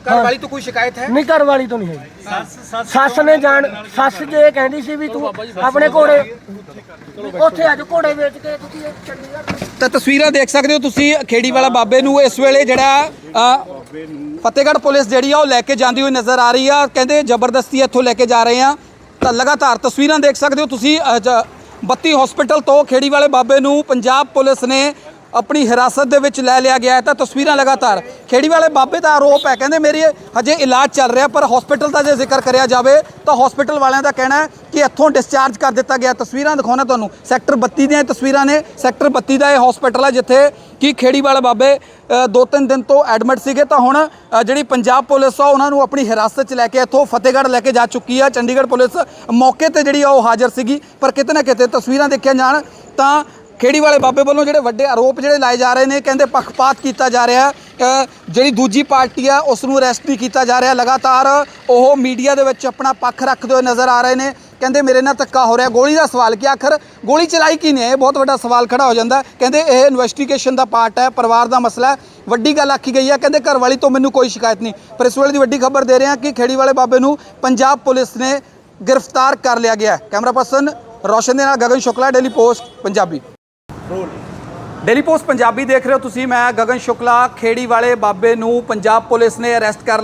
ਘਰ ਵਾਲੀ ਤੋਂ ਕੋਈ ਸ਼ਿਕਾਇਤ ਹੈ? ਨਹੀਂ ਘਰ ਵਾਲੀ ਤੋਂ ਨਹੀਂ ਹੈਗੀ। ਸੱਸ ਨੇ ਜਾਣ ਸੱਸ ਜੇ ਕਹਿੰਦੀ ਸੀ ਵੀ ਤੂੰ ਆਪਣੇ ਘੋੜੇ ਉੱਥੇ ਅੱਜ ਘੋੜੇ ਵੇਚ ਕੇ ਤੁਸੀਂ ਇਹ ਚੰਡੀਗੜ੍ਹ ਤਾਂ ਤਸਵੀਰਾਂ ਦੇਖ ਸਕਦੇ ਹੋ ਤੁਸੀਂ ਖੇੜੀ ਵਾਲਾ ਬਾਬੇ ਨੂੰ ਇਸ ਵੇਲੇ ਜਿਹੜਾ ਅ, ਫਤਿਹਗੜ੍ਹ ਪੁਲਿਸ ਜਿਹੜੀ ਆ ਉਹ ਲੈ ਕੇ ਜਾਂਦੀ ਹੋਈ ਨਜ਼ਰ ਆ ਰਹੀ ਆ। ਕਹਿੰਦੇ ਜ਼ਬਰਦਸਤੀ ਇੱਥੋਂ ਲੈ ਕੇ ਜਾ ਰਹੇ ਆ। ਤਾਂ ਲਗਾਤਾਰ ਤਸਵੀਰਾਂ ਦੇਖ ਸਕਦੇ ਹੋ ਤੁਸੀਂ ਬੱਤੀ ਹਸਪੀਟਲ ਤੋਂ ਖੇੜੀ ਵਾਲੇ ਬਾਬੇ ਨੂੰ ਪੰਜਾਬ ਪੁਲਿਸ ਨੇ ਆਪਣੀ ਹਿਰਾਸਤ ਦੇ ਵਿੱਚ ਲੈ ਲਿਆ ਗਿਆ ਹੈ ਤਾਂ ਤਸਵੀਰਾਂ ਲਗਾਤਾਰ ਖੇੜੀ ਵਾਲੇ ਬਾਬੇ ਦਾ ਆਰੋਪ ਹੈ। ਕਹਿੰਦੇ ਮੇਰੀ ਹਜੇ ਇਲਾਜ ਚੱਲ ਰਿਹਾ, ਪਰ ਹਸਪੀਟਲ ਦਾ ਜੇ ਜ਼ਿਕਰ ਕਰਿਆ ਜਾਵੇ ਤਾਂ ਹਸਪੀਟਲ ਵਾਲਿਆਂ ਦਾ ਕਹਿਣਾ ਹੈ ਕਿ ਇੱਥੋਂ ਡਿਸਚਾਰਜ ਕਰ ਦਿੱਤਾ ਗਿਆ। ਤਸਵੀਰਾਂ ਦਿਖਾਉਣਾ ਤੁਹਾਨੂੰ। ਸੈਕਟਰ 32 ਦੀਆਂ ਇਹ ਤਸਵੀਰਾਂ ਨੇ। ਸੈਕਟਰ 32 ਦਾ ਇਹ ਹਸਪੀਟਲ ਹੈ ਜਿੱਥੇ ਕਿ ਖੇੜੀ ਵਾਲੇ ਬਾਬੇ ਦੋ ਤਿੰਨ ਦਿਨ ਤੋਂ ਐਡਮਿਟ ਸੀਗੇ। ਤਾਂ ਹੁਣ ਜਿਹੜੀ ਪੰਜਾਬ ਪੁਲਿਸ ਆ, ਉਹਨਾਂ ਨੂੰ ਆਪਣੀ ਹਿਰਾਸਤ 'ਚ ਲੈ ਕੇ ਇੱਥੋਂ ਫਤਿਹਗੜ੍ਹ ਲੈ ਕੇ ਜਾ ਚੁੱਕੀ ਆ। ਚੰਡੀਗੜ੍ਹ ਪੁਲਿਸ ਮੌਕੇ ਤੇ ਜਿਹੜੀ ਆ ਉਹ ਹਾਜ਼ਰ ਸੀਗੀ। ਪਰ ਕਿਤੇ ਨਾ ਕਿਤੇ ਤਸਵੀਰਾਂ ਦੇਖੀਆਂ ਜਾਣ ਤਾਂ ਖੇੜੀ ਵਾਲੇ ਬਾਬੇ ਵੱਲੋਂ ਜਿਹੜੇ ਵੱਡੇ ਆਰੋਪ ਜਿਹੜੇ ਲਾਏ ਜਾ ਰਹੇ ਨੇ, ਕਹਿੰਦੇ ਪੱਖਪਾਤ ਕੀਤਾ ਜਾ ਰਿਹਾ ਜਿਹੜੀ ਦੂਜੀ ਪਾਰਟੀ ਆ ਉਸ ਨੂੰ ਅਰੈਸਟ ਨਹੀਂ ਕੀਤਾ ਜਾ ਰਿਹਾ ਲਗਾਤਾਰ ਉਹ ਮੀਡੀਆ ਦੇ ਵਿੱਚ ਆਪਣਾ ਪੱਖ ਰੱਖਦੇ ਹੋਏ ਨਜ਼ਰ ਆ ਰਹੇ ਨੇ। ਕਹਿੰਦੇ ਮੇਰੇ ਨਾਲ ਧੱਕਾ ਹੋ ਰਿਹਾ ਗੋਲੀ ਦਾ ਸਵਾਲ ਕਿ ਆਖਰ ਗੋਲੀ ਚਲਾਈ ਕੀ ਨੇ ਇਹ ਬਹੁਤ ਵੱਡਾ ਸਵਾਲ ਖੜਾ ਹੋ ਜਾਂਦਾ ਕਹਿੰਦੇ ਇਹ ਇਨਵੈਸਟੀਗੇਸ਼ਨ ਦਾ ਪਾਰਟ ਹੈ, ਪਰਿਵਾਰ ਦਾ ਮਸਲਾ ਹੈ। ਵੱਡੀ ਗੱਲ ਆਖੀ ਗਈ ਹੈ, ਕਹਿੰਦੇ ਘਰ ਵਾਲੀ ਤੋਂ ਮੈਨੂੰ ਕੋਈ ਸ਼ਿਕਾਇਤ ਨਹੀਂ। ਪਰ ਇਸ ਵੇਲੇ ਦੀ ਵੱਡੀ ਖਬਰ ਦੇ ਰਹੇ ਹਾਂ ਕਿ ਖੇੜੀ ਵਾਲੇ ਬਾਬੇ ਨੂੰ ਪੰਜਾਬ ਪੁਲਿਸ ਨੇ ਗ੍ਰਿਫਤਾਰ ਕਰ ਲਿਆ ਗਿਆ ਕੈਮਰਾ ਪਰਸਨ ਰੋਸ਼ਨ ਦੇ ਨਾਲ Gagan Shukla Daily Post Punjabi. Daily Post Punjabi ਦੇਖ ਰਹੇ ਹੋ ਤੁਸੀਂ, ਮੈਂ ਗਗਨ ਸ਼ੁਕਲਾ, ਖੇੜੀ ਵਾਲੇ ਬਾਬੇ ਨੂੰ ਪੰਜਾਬ ਪੁਲਿਸ ਨੇ ਅਰੈਸਟ ਕਰ